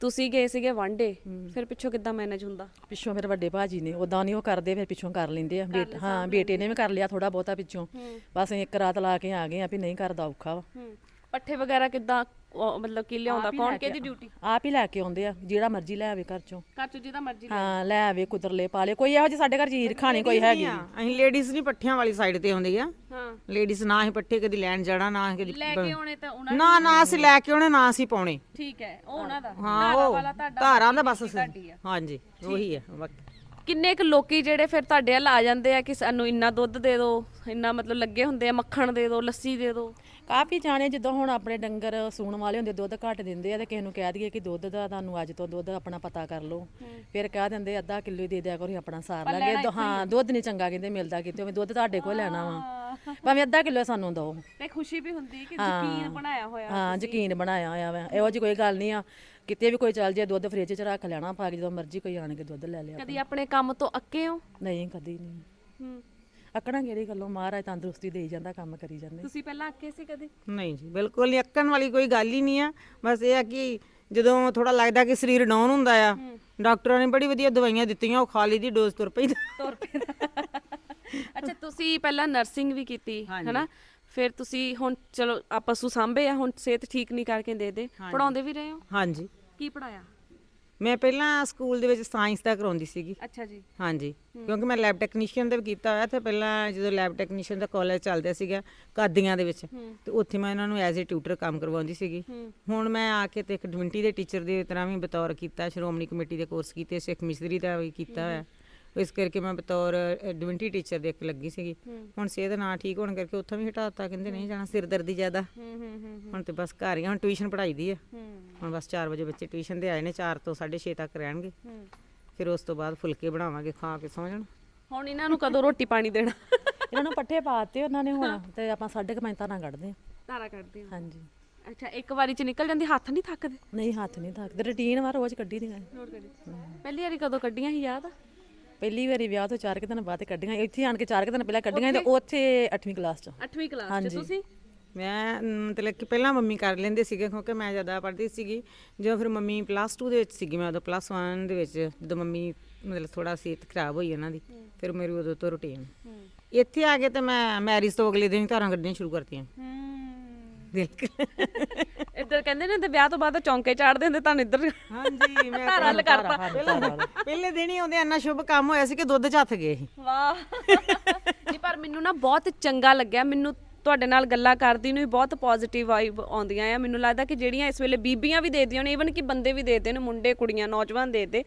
ਤੁਸੀਂ ਗਏ ਸੀਗੇ ਵਨ ਡੇ ਫਿਰ ਪਿੱਛੋਂ ਕਿੱਦਾਂ ਮੈਨੇਜ ਹੁੰਦਾ? ਪਿੱਛੋਂ ਮੇਰੇ ਵੱਡੇ ਭਾਜੀ ਨੇ ਉਦਾਂ ਨਹੀਂ ਉਹ ਕਰਦੇ ਫਿਰ ਪਿੱਛੋਂ ਕਰ ਲੈਂਦੇ ਆ। ਬੇਟ ਹਾਂ ਬੇਟੇ ਨੇ ਵੀ ਕਰ ਲਿਆ ਥੋੜਾ ਬਹੁਤਾ ਪਿੱਛੋਂ। ਬਸ ਇੱਕ ਰਾਤ ਲਾ ਕੇ ਆ ਗਏ ਆ ਵੀ ਨਹੀਂ ਕਰਦਾ ਔਖਾ ਵਾ। ਪੱਠੇ ਵਗੈਰਾ ਕਿੱਦਾਂ ਉਹ ਮਤਲਬ ਕਿ ਲਿਆਉਂਦਾ ਕੌਣ ਕਿਹਦੀ ਡਿਊਟੀ ਆਪ ਹੀ ਲੈ ਕੇ ਆਉਂਦੇ ਆ ਜਿਹੜਾ ਮਰਜ਼ੀ ਲੈ ਆਵੇ ਘਰ ਚੋਂ। ਘਰ ਚ ਜਿਹਦਾ ਮਰਜ਼ੀ ਹਾਂ ਲੈ ਆਵੇ ਕੁਦਰਲੇ ਪਾ ਲੇ ਕੋਈ ਇਹੋ ਜਿਹੀ ਸਾਡੇ ਘਰ ਚੀਜ਼ ਖਾਣੀ ਕੋਈ ਹੈਗੀ। ਆ, ਅਸੀਂ ਲੇਡੀਜ਼ ਨਹੀਂ ਪੱਠਿਆਂ ਵਾਲੀ ਸਾਈਡ ਤੇ ਆਉਂਦੀ ਆ। ਹਾਂ। ਲੇਡੀਜ਼ ਨਾ ਹੀ ਪੱਠੇ ਕਦੀ ਲੈਣ ਜਾਣਾ ਨਾ ਹੀ ਕਦੀ ਲੈ ਕੇ ਆਉਣੇ ਤਾਂ ਉਹਨਾਂ ਨਾ ਨਾ ਅਸੀਂ ਲੈ ਕੇ ਆਉਣੇ ਨਾ ਅਸੀਂ ਪਾਉਣੇ। ਠੀਕ ਹੈ ਉਹ ਉਹਨਾਂ ਦਾ। ਹਾਂ ਉਹ ਵਾਲਾ ਤੁਹਾਡਾ ਧਾਰਾਂ ਦਾ ਬਸ ਅਸੀਂ ਹਾਂਜੀ ਉਹੀ ਹੈ ਬਾਕੀ। ਕਿੰਨੇ ਕੁ ਲੋਕੀ ਜਿਹੜੇ ਫਿਰ ਤੁਹਾਡੇ ਵੱਲ ਆ ਜਾਂਦੇ ਆ ਕਿ ਸਾਨੂੰ ਇੰਨਾ ਦੁੱਧ ਦੇ ਦਿਓ ਇੰਨਾ ਮਤਲਬ ਲੱਗੇ ਹੁੰਦੇ ਆ ਮੱਖਣ ਦੇ ਦਿਓ ਲੱਸੀ ਦੇ ਦਿਓ? ਕਾਫੀ ਜਾਣੇ ਜਦੋਂ ਹੁਣ ਆਪਣੇ ਡੰਗਰ ਸੂਣ ਵਾਲੇ ਹੁੰਦੇ ਦੁੱਧ ਘੱਟ ਦਿੰਦੇ ਆ ਤੇ ਕਿਸੇ ਨੂੰ ਕਹਿ ਦਈਏ ਕਿ ਦੁੱਧ ਦਾ ਤੁਹਾਨੂੰ ਅੱਜ ਤੋਂ ਦੁੱਧ ਆਪਣਾ ਪਤਾ ਕਰ ਲਓ। ਫਿਰ ਕਹਿ ਦਿੰਦੇ ਅੱਧਾ ਕਿਲੋ ਦੇ ਦਿਆ ਕਰੋ ਆਪਣਾ ਸਾਰ ਲਾਂਗੇ। ਦੁ- ਹਾਂ ਦੁੱਧ ਨਹੀਂ ਚੰਗਾ ਕਹਿੰਦੇ ਮਿਲਦਾ ਕਿਤੇ ਵੀ ਦੁੱਧ ਤੁਹਾਡੇ ਕੋਲ ਲੈਣਾ ਵਾ। ਭਾਵੇਂ ਅੱਧਾ ਕਿਲੋ ਸਾਨੂੰ ਦਿਓ। ਤੇ ਖੁਸ਼ੀ ਵੀ ਹੁੰਦੀ ਕਿ। ਯਕੀਨ ਬਣਾਇਆ ਹੋਇਆ ਹਾਂ ਯਕੀਨ ਬਣਾਇਆ ਹੋਇਆ ਵਾ। ਇਹੋ ਜਿਹੀ ਕੋਈ ਗੱਲ ਨਹੀਂ ਆ। ਕਿਤੇ ਵੀ ਕੋਈ ਚੱਲ ਜੇ ਦੁੱਧ ਫ੍ਰਿਜ 'ਚ ਰੱਖ ਲੈਣਾ ਕੇ ਜਦੋਂ ਮਰਜ਼ੀ ਕੋਈ ਆਣ ਕੇ ਦੁੱਧ ਲੈ ਲਿਆ ਕਦੀ ਆਪਣੇ ਕੰਮ ਤੋਂ ਅੱਕੇ ਹੋ? ਨਹੀਂ ਕਦੀ ਨਹੀਂ ਹੂੰ। ਅਕਣਾ ਕਿਹੜੀ ਗੱਲੋਂ ਮਹਾਰਾਜ ਤੰਦਰੁਸਤੀ ਦੇਈ ਜਾਂਦਾ ਕੰਮ ਕਰੀ ਜਾਂਦੇ। ਤੁਸੀਂ ਪਹਿਲਾਂ ਅੱਕੇ ਸੀ ਕਦੇ? ਨਹੀਂ ਜੀ ਬਿਲਕੁਲ ਨਹੀਂ ਅੱਕਣ ਵਾਲੀ ਕੋਈ ਗੱਲ ਹੀ ਨਹੀਂ ਆ। ਬਸ ਇਹ ਆ ਕਿ ਜਦੋਂ ਥੋੜਾ ਲੱਗਦਾ ਕਿ ਸਰੀਰ ਡਾਊਨ ਹੁੰਦਾ ਆ ਡਾਕਟਰਾਂ ਨੇ ਬੜੀ ਵਧੀਆ ਦਵਾਈਆਂ ਦਿੱਤੀਆਂ ਉਹ ਖਾ ਲਈ ਦੀ ਡੋਜ਼ ਤੁਰ ਪਈ। ਤੁਰ ਪਏ ਅੱਛਾ ਤੁਸੀਂ ਪਹਿਲਾਂ ਨਰਸਿੰਗ ਵੀ ਕੀਤੀ ਹੈਨਾ? ਫਿਰ ਤੁਸੀਂ ਹੁਣ ਚਲੋ ਆ ਪਸ਼ੂ ਸਾਂਭੇ ਆ ਹੁਣ ਸਿਹਤ ਠੀਕ ਨਹੀਂ ਕਰਕੇ ਦੇ ਦੇ। ਪੜਾਉਂਦੇ ਵੀ ਰਹੇ ਹੋ? ਹਾਂਜੀ। ਕੀ ਪੜਾਇਆ ਮੈਂ ਪਹਿਲਾਂ ਸਕੂਲ ਦੇ ਵਿੱਚ ਸਾਇੰਸ ਦਾ ਕਰਾਉਂਦੀ ਸੀਗੀ। ਅੱਛਾ ਜੀ। ਹਾਂਜੀ। ਕਿਉਂਕਿ ਮੈਂ ਲੈਬ ਟੈਕਨੀਸ਼ੀਅਨ ਦਾ ਵੀ ਕੀਤਾ ਹੋਇਆ ਤੇ ਪਹਿਲਾਂ ਜਦੋਂ ਲੈਬ ਟੈਕਨੀਸ਼ੀਅਨ ਦਾ ਕਾਲਜ ਚੱਲਦਾ ਸੀਗਾ ਕਾਦੀਆਂ ਦੇ ਵਿੱਚ ਤੇ ਉੱਥੇ ਮੈਂ ਇਹਨਾਂ ਨੂੰ ਐਜ਼ ਅ ਟਿਊਟਰ ਕੰਮ ਕਰਵਾਉਂਦੀ ਸੀਗੀ। ਹੁਣ ਮੈਂ ਆ ਕੇ ਤੇ ਇੱਕ ਡਿਵਿੰਟੀ ਦੇ ਟੀਚਰ ਦੀ ਤਰ੍ਹਾਂ ਵੀ ਬਤੌਰ ਕੀਤਾ ਸ਼੍ਰੋਮਣੀ ਕਮੇਟੀ ਦੇ ਕੋਰਸ ਕੀਤੇ ਸਿੱਖ ਮਿਸਤਰੀ ਦਾ ਵੀ ਕੀਤਾ ਹੋਇਆ। ਇਸ ਕਰਕੇ ਮੈਂ ਬਤੌਰ ਡਿਵਿੰਟੀ ਟੀਚਰ ਦੇ ਇੱਕ ਲੱਗੀ ਸੀਗੀ। ਹੁਣ ਸਿਹਤ ਨਾ ਠੀਕ ਹੋਣ ਕਰਕੇ ਉੱਥੋਂ ਵੀ ਹਟਾਤਾ ਕਹਿੰਦੇ ਨਹੀਂ ਜਾਣਾ ਸਿਰ ਦਰਦੀ ਜ਼ਿਆਦਾ। ਹੁਣ ਤੇ ਬਸ ਘਰ ਹੀ ਹੁਣ ਟਿਊਸ਼ਨ ਪੜਾਈ ਦੀ ਆ। ਹੁਣ ਬਸ 4 ਵਜੇ ਬੱਚੇ ਟਿਊਸ਼ਨ ਤੇ ਆਏ ਨੇ 4 ਤੋਂ 6:30 ਤੱਕ ਰਹਿਣਗੇ। ਫਿਰ ਉਸ ਤੋਂ ਬਾਅਦ ਫੁਲਕੇ ਬਣਾਵਾਂਗੇ ਖਾ ਕੇ ਸੌ ਜਾਣ। ਹੁਣ ਇਹਨਾਂ ਨੂੰ ਕਦੋਂ ਰੋਟੀ ਪਾਣੀ ਦੇਣਾ? ਇਹਨਾਂ ਨੂੰ ਪੱਠੇ ਪਾਤੇ ਉਹਨਾਂ ਨੇ ਹੁਣ ਤੇ ਆਪਾਂ ਸਾਢੇ ਕੁ ਮਿੰਟਾਂ ਨਾਲ ਕੱਢਦੇ ਧਾਰਾ ਕੱਢਦੇ ਹਾਂਜੀ। ਅੱਛਾ ਇੱਕ ਵਾਰੀ ਚ ਨਿਕਲ ਜਾਂਦੀ ਹੱਥ ਨਹੀਂ ਥੱਕਦੇ? ਨਹੀਂ ਹੱਥ ਨਹੀਂ ਥੱਕਦੇ ਰੁਟੀਨ ਵਾ ਰੋਜ਼ ਕੱਢੀ ਦੀਆਂ ਪਹਿਲੀ ਵਾਰੀ ਕਦੋਂ ਕੱਢੀਆਂ ਸੀ ਯਾਦ ਆ? ਪਹਿਲੀ ਵਾਰੀ ਵਿਆਹ ਤੋਂ 4 ਦਿਨ ਬਾਅਦ ਕੱਢੀਆਂ ਇੱਥੇ ਆਣ ਕੇ 4 ਦਿਨ ਪਹਿਲਾਂ ਕੱਢੀਆਂ ਤੇ ਉੱਥੇ? 8ਵੀਂ ਕਲਾਸ 'ਚ। 8ਵੀਂ ਕਲਾਸ ਚ ਤੁਸੀਂ? ਮੈਂ ਮਤਲਬ ਕਿ ਪਹਿਲਾਂ ਮੰਮੀ ਕਰ ਲੈਂਦੇ ਸੀਗੇ ਕਿਉਂਕਿ ਮੈਂ ਜ਼ਿਆਦਾ ਪੜ੍ਹਦੀ ਸੀਗੀ। ਜਦੋਂ ਫਿਰ ਮੰਮੀ ਪਲੱਸ 2 ਦੇ ਵਿੱਚ ਸੀਗੀ ਮੈਂ ਉਦੋਂ ਪਲੱਸ 1 ਦੇ ਵਿੱਚ ਜਦੋਂ ਮੰਮੀ ਮਤਲਬ ਥੋੜਾ ਸਿਹਤ ਖਰਾਬ ਹੋਈ ਉਹਨਾਂ ਦੀ ਫਿਰ ਮੇਰੀ ਉਦੋਂ ਤੋਂ ਰੁਟੀਨ ਇੱਥੇ ਆ ਕੇ ਤੇ ਮੈਂ ਮੈਰਿਜ ਤੋਂ ਅਗਲੇ ਦਿਨ ਹੀ ਧਾਰਾਂ ਕੱਢਣੀਆਂ ਸ਼ੁਰੂ ਕਰਤੀਆਂ। ਬਿਲਕੁਲ ਇੱਧਰ ਕਹਿੰਦੇ ਨੇ ਤੇ ਵਿਆਹ ਤੋਂ ਬਾਅਦ ਚੌਂਕੇ ਚਾੜਦੇ ਹੁੰਦੇ ਤੁਹਾਨੂੰ ਇੱਧਰ ਹਾਂਜੀ ਮੈਂ ਧਾਰਾ ਹੱਲ ਕਰਤਾ ਪਹਿਲੇ ਦਿਨ ਹੀ ਆਉਂਦੇ ਇੰਨਾ ਸ਼ੁਭ ਕੰਮ ਹੋਇਆ ਸੀ ਕਿ ਦੁੱਧ ਚ ਹੱਥ ਗਏ ਸੀ। ਵਾਹ। ਨਹੀਂ ਪਰ ਮੈਨੂੰ ਨਾ ਬਹੁਤ ਚੰਗਾ ਲੱਗਿਆ ਮੈਨੂੰ ਤੁਹਾਡੇ ਨਾਲ ਗੱਲਾਂ ਕਰਦੀ ਨੂੰ ਵੀ ਬਹੁਤ ਪੋਜ਼ਿਟਿਵ ਵਾਈਬ ਆਉਂਦੀਆਂ ਆ। ਮੈਨੂੰ ਲੱਗਦਾ ਕਿ ਜਿਹੜੀਆਂ ਇਸ ਵੇਲੇ ਬੀਬੀਆਂ ਵੀ ਦੇਦੀਆਂ ਨੇ ਇਵਨ ਕਿ ਬੰਦੇ ਵੀ ਦੇਦੇ ਨੇ ਮੁੰਡੇ ਕੁੜੀਆਂ ਨੌਜਵਾਨ ਦੇਦੇ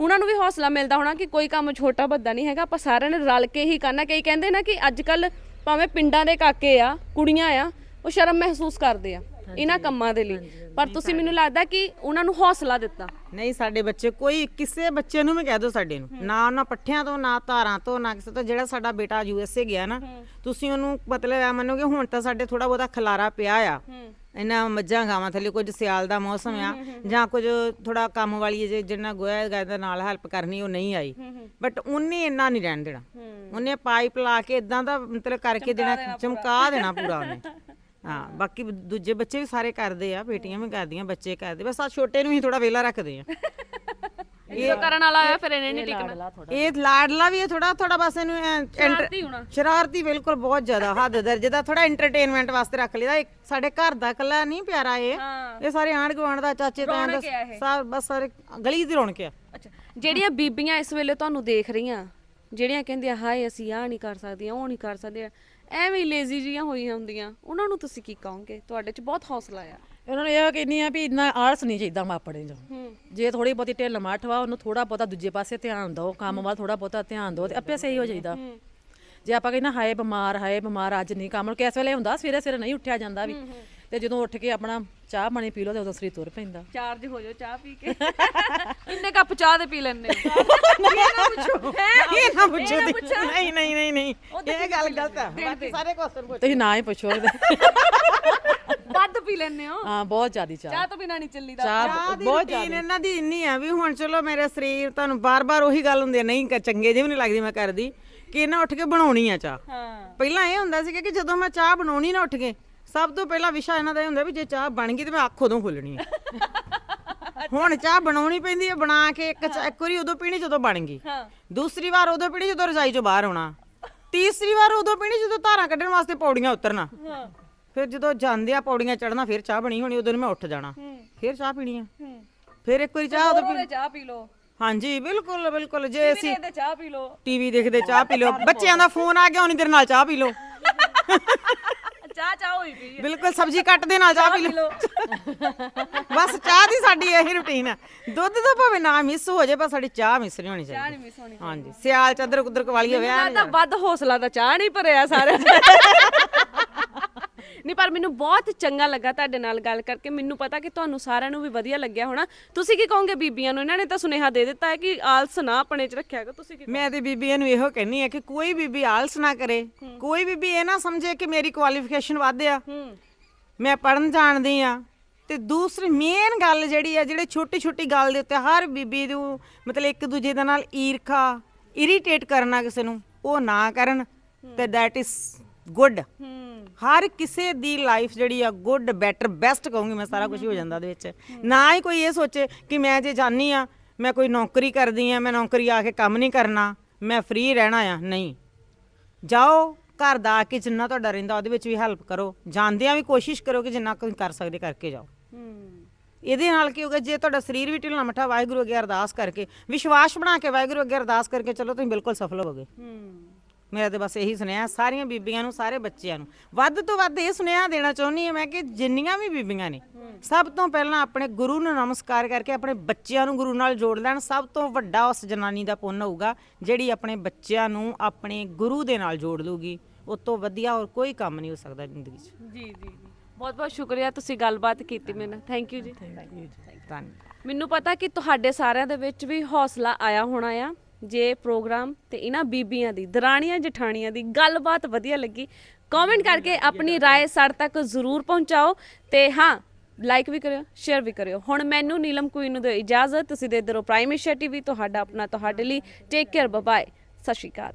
ਉਹਨਾਂ ਨੂੰ ਵੀ ਹੌਸਲਾ ਮਿਲਦਾ ਹੋਣਾ ਕਿ ਕੋਈ ਕੰਮ ਛੋਟਾ ਵੱਡਾ ਨਹੀਂ ਹੈਗਾ ਆਪਾਂ ਸਾਰਿਆਂ ਨੇ ਰਲ ਕੇ ਹੀ ਕਰਨਾ। ਕਈ ਕਹਿੰਦੇ ਨਾ ਕਿ ਅੱਜ ਕੱਲ ਭਾਵੇਂ ਪਿੰਡਾਂ ਦੇ ਕਾਕੇ ਆ ਕੁੜੀਆਂ ਆ ਉਹ ਸ਼ਰਮ ਮਹਿਸੂਸ ਕਰਦੇ ਆ ਇਹਨਾਂ ਕੰਮਾਂ ਦੇ ਲਈ। ਪਰ ਤੁਸੀਂ ਮੈਨੂੰ ਲੱਗਦਾ ਕਿ ਉਹਨਾਂ ਨੂੰ ਹੌਸਲਾ ਦਿੱਤਾ। ਨਹੀਂ ਸਾਡੇ ਬੱਚੇ ਕੋਈ ਕਿਸੇ ਬੱਚੇ ਨੂੰ ਵੀ ਕਹਿ ਦਿਓ ਸਾਡੇ ਨੂੰ। ਨਾ ਉਹਨਾਂ ਪੱਠਿਆਂ ਤੋਂ ਨਾ ਧਾਰਾਂ ਤੋਂ ਨਾ ਕਿਸੇ ਤੋਂ। ਜਿਹੜਾ ਸਾਡਾ ਬੇਟਾ ਯੂਐਸਏ ਗਿਆ ਨਾ ਤੁਸੀਂ ਉਹਨੂੰ ਮਤਲਬ ਆ ਮੰਨੋਗੇ ਹੁਣ ਤਾਂ ਸਾਡੇ ਥੋੜਾ ਬਹੁਤਾ ਖਲਾਰਾ ਪਿਆ ਆ। ਇਹਨਾਂ ਮੱਝਾਂ ਗਾਵਾਂ ਥੱਲੇ ਕੁਝ ਸਿਆਲ ਦਾ ਮੌਸਮ ਆ ਜਾਂ ਕੁਝ ਥੋੜਾ ਕੰਮ ਵਾਲੀ ਜੇ ਜਿਹਨਾਂ ਗੋਇਆ ਗਾਇ ਦਾ ਨਾਲ ਹੈਲਪ ਕਰਨੀ ਉਹ ਨਹੀਂ ਆਈ। ਬਟ ਉਹਨੇ ਇੰਨਾ ਨਹੀਂ ਰਹਿਣ ਦੇਣਾ। ਉਹਨੇ ਪਾਈਪ ਲਾ ਕੇ ਇਦਾਂ ਦਾ ਮਤਲਬ ਕਰਕੇ ਦੇਣਾ ਚਮਕਾ ਦੇਣਾ ਪੂਰਾ ਉਹਨੇ। ਹਾਂ ਬਾਕੀ ਦੂਜੇ ਬੱਚੇ ਵੀ ਸਾਰੇ ਕਰਦੇ ਆ ਬੇਟੀਆਂ ਵੀ ਕਰਦੀਆਂ ਬੱਚੇ ਕਰਦੇ ਬਸ ਆ ਛੋਟੇ ਨੂੰ ਹੀ ਥੋੜਾ ਵੇਲਾ ਰੱਖਦੇ ਆ। ਇਹ ਕਰਨ ਵਾਲਾ ਆ ਫਿਰ ਇਹਨੇ ਨਹੀਂ ਟਿਕਣਾ। ਇਹ ਲਾਡਲਾ ਵੀ ਹੈ ਥੋੜਾ ਥੋੜਾ ਬਸ ਇਹਨੂੰ ਸ਼ਰਾਰਤੀ ਹੋਣਾ। ਸ਼ਰਾਰਤੀ ਬਿਲਕੁਲ ਬਹੁਤ ਜ਼ਿਆਦਾ ਹੱਦ ਦਰਜੇ ਦਾ ਥੋੜਾ ਐਂਟਰਟੇਨਮੈਂਟ ਵਾਸਤੇ ਰੱਖ ਲਈਦਾ। ਇਹ ਸਾਡੇ ਘਰ ਦਾ ਇਕੱਲਾ ਨਹੀਂ ਪਿਆਰਾ ਇਹ। ਇਹ ਸਾਰੇ ਆਂਢ ਗੁਆਂਢ ਦਾ ਚਾਚੇ ਇਹ। ਦਾ ਸਭ ਬਸ ਸਾਰੇ ਗਲੀ ਦੀ ਰੌਣਕ ਆ। ਅੱਛਾ ਜਿਹੜੀਆਂ ਬੀਬੀਆਂ ਇਸ ਵੇਲੇ ਤੁਹਾਨੂੰ ਦੇਖ ਰਹੀਆਂ ਜਿਹੜੀਆਂ ਕਹਿੰਦੀਆਂ ਹਾਏ ਅਸੀਂ ਆਹ ਨਹੀਂ ਕਰ ਸਕਦੀਆਂ ਉਹ ਨਹੀਂ ਕਰ ਸਕਦੀਆਂ ਐਵੇਂ ਲੇਜ਼ੀ ਜੀਆਂ ਹੋਈਆਂ ਹੁੰਦੀਆਂ। ਉਹਨਾਂ ਨੂੰ ਤੁਸੀਂ ਕੀ ਕਹੋਗੇ? ਤੁਹਾਡੇ 'ਚ ਬਹੁਤ ਹੌਸਲਾ ਆ। ਉਹਨਾਂ ਨੂੰ ਇਹ ਕਹਿੰਨੀ ਆ ਵੀ ਇੰਨਾ ਆਲਸ ਨਹੀਂ ਚਾਹੀਦਾ ਮਾਪੜੇ ਹੂੰ। ਜੇ ਥੋੜੀ ਬਹੁਤੀ ਢਿੱਲ ਮੱਠ ਵਾ ਉਹਨੂੰ ਥੋੜਾ ਬਹੁਤਾ ਦੂਜੇ ਪਾਸੇ ਧਿਆਨ ਦਿਓ ਕੰਮ ਵੱਲ ਥੋੜਾ ਬਹੁਤਾ ਧਿਆਨ ਦਿਓ ਤੇ ਆਪੇ ਸਹੀ ਹੋ ਜਾਈਦਾ। ਜੇ ਆਪਾਂ ਕਹਿੰਨਾ ਹਾਏ ਬਿਮਾਰ ਹਾਏ ਬਿਮਾਰ ਅੱਜ ਨਹੀਂ ਕੰਮ। ਕਿਸ ਵੇਲੇ ਹੁੰਦਾ? ਸਵੇਰੇ ਸਵੇਰੇ ਨਹੀਂ ਉੱਠਿਆ ਜਾਂਦਾ ਵੀ। ਤੇ ਜਦੋਂ ਉੱਠ ਕੇ ਆਪਣਾ ਚਾਹ ਪਾਣੀ ਪੀ ਲਓ ਤੇ ਉਦੋਂ ਸਰੀਰ ਤੁਰ ਪੈਂਦਾ। ਚਾਰਜ ਹੋ ਜਾਓ ਚਾਹ ਪੀ ਕੇ। ਕਿੰਨੇ ਕੱਪ ਚਾਹ ਦੇ ਪੀ ਲੈਣੇ ਇਹ ਨਾ ਪੁੱਛੋ। ਇਹ ਨਾ ਪੁੱਛੋ ਤੁਸੀਂ। ਨਹੀਂ ਨਹੀਂ ਨਹੀਂ ਨਹੀਂ। ਇਹ ਗੱਲ ਗਲਤ ਆ। ਬਾਕੀ ਸਾਰੇ ਕੁਐਸਚਨ ਪੁੱਛ। ਤੁਸੀਂ ਨਾ ਹੀ ਪੁੱਛੋ। ਵੱਧ ਪੀ ਲੈਣੇ ਹੋ। ਹਾਂ ਬਹੁਤ ਜ਼ਿਆਦੀ ਚਾਹ। ਚਾਹ ਤੋਂ ਬਿਨਾ ਨਹੀਂ ਚੱਲੀਦਾ ਚਾਹ ਦੀ ਬਹੁਤ ਰੁਟੀਨ ਇਹਨਾਂ ਦੀ ਇੰਨੀ ਆ ਵੀ ਹੁਣ ਚਲੋ ਮੇਰੇ ਸਰੀਰ ਤੁਹਾਨੂੰ ਬਾਰ-ਬਾਰ ਉਹੀ ਗੱਲ ਹੁੰਦੀ ਆ ਨਹੀਂ ਕ- ਚੰਗੇ ਜਿਹੇ ਵੀ ਨਹੀਂ ਲੱਗਦੀ ਮੈਂ ਕਰਦੀ ਕਿ ਇਹਨਾਂ ਉੱਠ ਕੇ ਬਣਾਉਣੀ ਆ ਚਾਹ। ਹਾਂ। ਪਹਿਲਾਂ ਇਹ ਹੁੰਦਾ ਸੀ ਕਿ ਜਦੋਂ ਮੈਂ ਚਾਹ ਬਣਾਉਣੀ ਨਾ ਉੱਠ ਕੇ ਸਭ ਤੋਂ ਪਹਿਲਾਂ ਵਿਸ਼ਾ ਇਹਨਾਂ ਦਾ ਇਹ ਹੁੰਦਾ ਵੀ ਜੇ ਚਾਹ ਬਣ ਗਈ ਤੇ ਮੈਂ ਅੱਖ ਉਦੋਂ ਖੋਲਣੀ ਹੈ। ਹੁਣ ਚਾਹ ਬਣਾਉਣੀ ਪੈਂਦੀ ਹੈ ਬਣਾ ਕੇ ਇੱਕ ਚਾ- ਇੱਕ ਵਾਰੀ ਉਦੋਂ ਪੀਣੀ ਜਦੋਂ ਬਣ ਗਈ। ਹਾਂ। ਦੂਸਰੀ ਵਾਰ ਉਦੋਂ ਪੀਣੀ ਜਦੋਂ ਰਜਾਈ ਚੋਂ ਬਾਹਰ ਆਉਣਾ। ਤੀਸਰੀ ਵਾਰ ਉਦੋਂ ਪੀਣੀ ਜਦੋਂ ਧਾਰਾਂ ਕੱਢਣ ਵਾਸਤੇ ਪੌੜੀਆਂ ਉਤਰਨਾ। ਹਾਂ। ਫਿਰ ਜਦੋਂ ਜਾਂਦੇ ਆ ਪੌੜੀਆਂ ਚੜਨਾ ਫਿਰ ਚਾਹ ਬਣੀ ਹੋਣੀ ਉਦੋਂ ਨੂੰ ਮੈਂ ਉੱਠ ਜਾਣਾ। ਫਿਰ ਚਾਹ ਪੀਣੀ ਆ। ਹੂੰ। ਫਿਰ ਇੱਕ ਵਾਰੀ ਚਾਹ ਉਦੋਂ ਉਹਦੇ ਚਾਹ ਪੀ ਲਓ। ਹਾਂਜੀ ਬਿਲਕੁਲ ਬਿਲਕੁਲ। ਜੇ ਅਸੀਂ ਇਹਦੇ ਚਾਹ ਪੀ ਲਓ। ਟੀਵੀ ਦੇਖਦੇ ਚਾਹ ਪੀ ਲਓ। ਬੱਚਿਆਂ ਦਾ ਫੋਨ ਆ ਗਿਆ ਉਨੀ ਦੇਰ ਨਾਲ ਚਾਹ ਪੀ ਲਓ। ਚਾਹ ਚਾਹ ਹੋਈ ਪਈ ਬਿਲਕੁਲ ਸਬਜ਼ੀ ਕੱਟਦੇ ਨਾਲ ਚਾਹ ਪੀ ਲਓ। ਬਸ ਚਾਹ ਦੀ ਸਾਡੀ ਇਹੀ ਰੁਟੀਨ ਹੈ ਦੁੱਧ ਤਾਂ ਭਾਵੇਂ ਨਾ ਮਿਸ ਹੋ ਜਾਏ ਪਰ ਸਾਡੀ ਚਾਹ ਮਿਸ ਨਹੀਂ ਹੋਣੀ ਚਾਹ ਚਾਹੀਦੀ। ਨਹੀਂ ਮਿਸ ਹੋਣੀ। ਹਾਂਜੀ ਸਿਆਲ ਚਾਦਰ ਕੁਦਰ ਕਵਾਲੀ ਹੋਵੇ ਐਨ ਮੈਂ ਤਾਂ ਵੱਧ ਹੌਸਲਾ ਦਾ ਚਾਹ ਨਹੀਂ ਭਰਿਆ ਸਾਰੇ ਨਹੀਂ ਪਰ ਮੈਨੂੰ ਬਹੁਤ ਚੰਗਾ ਲੱਗਾ ਤੁਹਾਡੇ ਨਾਲ ਗੱਲ ਕਰਕੇ। ਮੈਨੂੰ ਪਤਾ ਕਿ ਤੁਹਾਨੂੰ ਸਾਰਿਆਂ ਨੂੰ ਵੀ ਵਧੀਆ ਲੱਗਿਆ ਹੋਣਾ। ਤੁਸੀਂ ਕੀ ਕਹੋਗੇ ਬੀਬੀਆਂ ਨੂੰ? ਇਹਨਾਂ ਨੇ ਤਾਂ ਸੁਨੇਹਾ ਦੇ ਦਿੱਤਾ ਹੈ ਕਿ ਆਲਸ ਨਾ ਆਪਣੇ 'ਚ ਰੱਖਿਆ ਕਰੋ। ਤੁਸੀਂ ਕੀ ਮੈਂ ਤੇ ਬੀਬੀਆਂ ਨੂੰ ਇਹੋ ਕਹਿੰਨੀ ਆ ਕਿ ਕੋਈ ਬੀਬੀ ਆਲਸ ਨਾ ਕਰੇ। ਕੋਈ ਬੀਬੀ ਇਹ ਨਾ ਸਮਝੇ ਕਿ ਮੇਰੀ ਕੁਆਲੀਫਿਕੇਸ਼ਨ ਵੱਧ ਆ ਮੈਂ ਪੜਨ ਜਾਣਦੀ ਆ ਤੇ ਦੂਸਰੀ ਮੇਨ ਗੱਲ ਜਿਹੜੀ ਆ ਜਿਹੜੇ ਛੋਟੀ ਛੋਟੀ ਗੱਲ ਦੇ ਉੱਤੇ ਹਰ ਬੀਬੀ ਨੂੰ ਮਤਲਬ ਇੱਕ ਦੂਜੇ ਦੇ ਨਾਲ ਈਰਖਾ ਇਰੀਟੇਟ ਕਰਨਾ ਕਿਸੇ ਨੂੰ ਉਹ ਨਾ ਕਰਨ। ਤੇ ਦੈਟ ਇਜ਼ ਗੁੱਡ ਹਰ ਕਿਸੇ ਦੀ ਲਾਈਫ ਜਿਹੜੀ ਆ ਗੁੱਡ ਬੈਟਰ ਬੈਸਟ ਕਹੂੰਗੀ ਮੈਂ ਸਾਰਾ ਕੁਝ ਹੋ ਜਾਂਦਾ ਉਹਦੇ ਵਿੱਚ। ਨਾ ਹੀ ਕੋਈ ਇਹ ਸੋਚੇ ਕਿ ਮੈਂ ਜੇ ਜਾਣੀ ਆ ਮੈਂ ਕੋਈ ਨੌਕਰੀ ਕਰਦੀ ਆ ਮੈਂ ਨੌਕਰੀ ਆ ਕੇ ਕੰਮ ਨਹੀਂ ਕਰਨਾ ਮੈਂ ਫ੍ਰੀ ਰਹਿਣਾ ਆ ਨਹੀਂ। ਜਾਓ ਘਰ ਦਾ ਆ ਕੇ ਜਿੰਨਾ ਤੁਹਾਡਾ ਰਹਿੰਦਾ ਉਹਦੇ ਵਿੱਚ ਵੀ ਹੈਲਪ ਕਰੋ। ਜਾਂਦਿਆਂ ਵੀ ਕੋਸ਼ਿਸ਼ ਕਰੋ ਕਿ ਜਿੰਨਾ ਕੋਈ ਕਰ ਸਕਦੇ ਕਰਕੇ ਜਾਓ। ਹੂੰ। ਇਹਦੇ ਨਾਲ ਕੀ ਹੋਗਾ ਜੇ ਤੁਹਾਡਾ ਸਰੀਰ ਵੀ ਢਿੱਲਾ ਮੱਠਾ ਵਾਹਿਗੁਰੂ ਅੱਗੇ ਅਰਦਾਸ ਕਰਕੇ ਵਿਸ਼ਵਾਸ ਬਣਾ ਕੇ ਵਾਹਿਗੁਰੂ ਅੱਗੇ ਅਰਦਾਸ ਕਰਕੇ ਚਲੋ ਤੁਸੀਂ ਬਿਲਕੁਲ ਸਫਲ ਹੋਵੋਗੇ। ਹੂੰ। ਮੇਰਾ ਤੇ ਬਸ ਇਹੀ ਸੁਨੇਹਾ ਸਾਰੀਆਂ ਬੀਬੀਆਂ ਨੂੰ ਸਾਰੇ ਬੱਚਿਆਂ ਨੂੰ। ਵੱਧ ਤੋਂ ਵੱਧ ਇਹ ਸੁਨੇਹਾ ਦੇਣਾ ਚਾਹੁੰਦੀ ਹਾਂ ਮੈਂ ਕਿ ਜਿੰਨੀਆਂ ਵੀ ਬੀਬੀਆਂ ਨੇ ਸਭ ਤੋਂ ਪਹਿਲਾਂ ਆਪਣੇ ਗੁਰੂ ਨੂੰ ਨਮਸਕਾਰ ਕਰਕੇ ਆਪਣੇ ਬੱਚਿਆਂ ਨੂੰ ਗੁਰੂ ਨਾਲ ਜੋੜ ਲੈਣ। ਸਭ ਤੋਂ ਵੱਡਾ ਉਸ ਜਨਾਨੀ ਦਾ ਪੁੰਨ ਹੋਊਗਾ ਜਿਹੜੀ ਆਪਣੇ ਬੱਚਿਆਂ ਨੂੰ ਆਪਣੇ ਗੁਰੂ ਦੇ ਨਾਲ ਜੋੜ ਲੂਗੀ ਉਸ ਤੋਂ ਵਧੀਆ ਹੋਰ ਕੋਈ ਕੰਮ ਨਹੀਂ ਹੋ ਸਕਦਾ ਜ਼ਿੰਦਗੀ 'ਚ। ਜੀ ਜੀ ਬਹੁਤ ਬਹੁਤ ਸ਼ੁਕਰੀਆ ਤੁਸੀਂ ਗੱਲਬਾਤ ਕੀਤੀ ਮੇਰੇ ਨਾਲ ਥੈਂਕ ਯੂ ਜੀ। ਧੰਨਵਾਦ। ਮੈਨੂੰ ਪਤਾ ਕਿ ਤੁਹਾਡੇ ਸਾਰਿਆਂ ਦੇ ਵਿੱਚ ਵੀ ਹੌਸਲਾ ਆਇਆ ਹੋਣਾ ਆ। ਜੇ ਪ੍ਰੋਗਰਾਮ ਤੇ ਇਹਨਾਂ ਬੀਬੀਆਂ ਦੀ ਦਰਾਣੀਆਂ ਜਠਾਣੀਆਂ ਦੀ ਗੱਲਬਾਤ ਵਧੀਆ ਲੱਗੀ ਕਮੈਂਟ ਕਰਕੇ ਆਪਣੀ رائے ਸਾਡੇ ਤੱਕ ਜ਼ਰੂਰ ਪਹੁੰਚਾਓ ਤੇ ਹਾਂ ਲਾਈਕ ਵੀ ਕਰਿਓ ਸ਼ੇਅਰ ਵੀ ਕਰਿਓ ਹੁਣ ਮੈਨੂੰ ਨੀਲਮ ਕੁਈਨ ਨੂੰ ਦਿਓ ਇਜਾਜ਼ਤ ਤੁਸੀਂ ਦੇ ਦਿਓ ਪ੍ਰਾਈਮ ਏਸ਼ੀਆ ਟੀਵੀ ਤੁਹਾਡਾ ਆਪਣਾ ਤੁਹਾਡੇ ਲਈ ਟੇਕ ਕੇਅਰ ਬਾਏ ਸਤਿ ਸ਼੍ਰੀ ਅਕਾਲ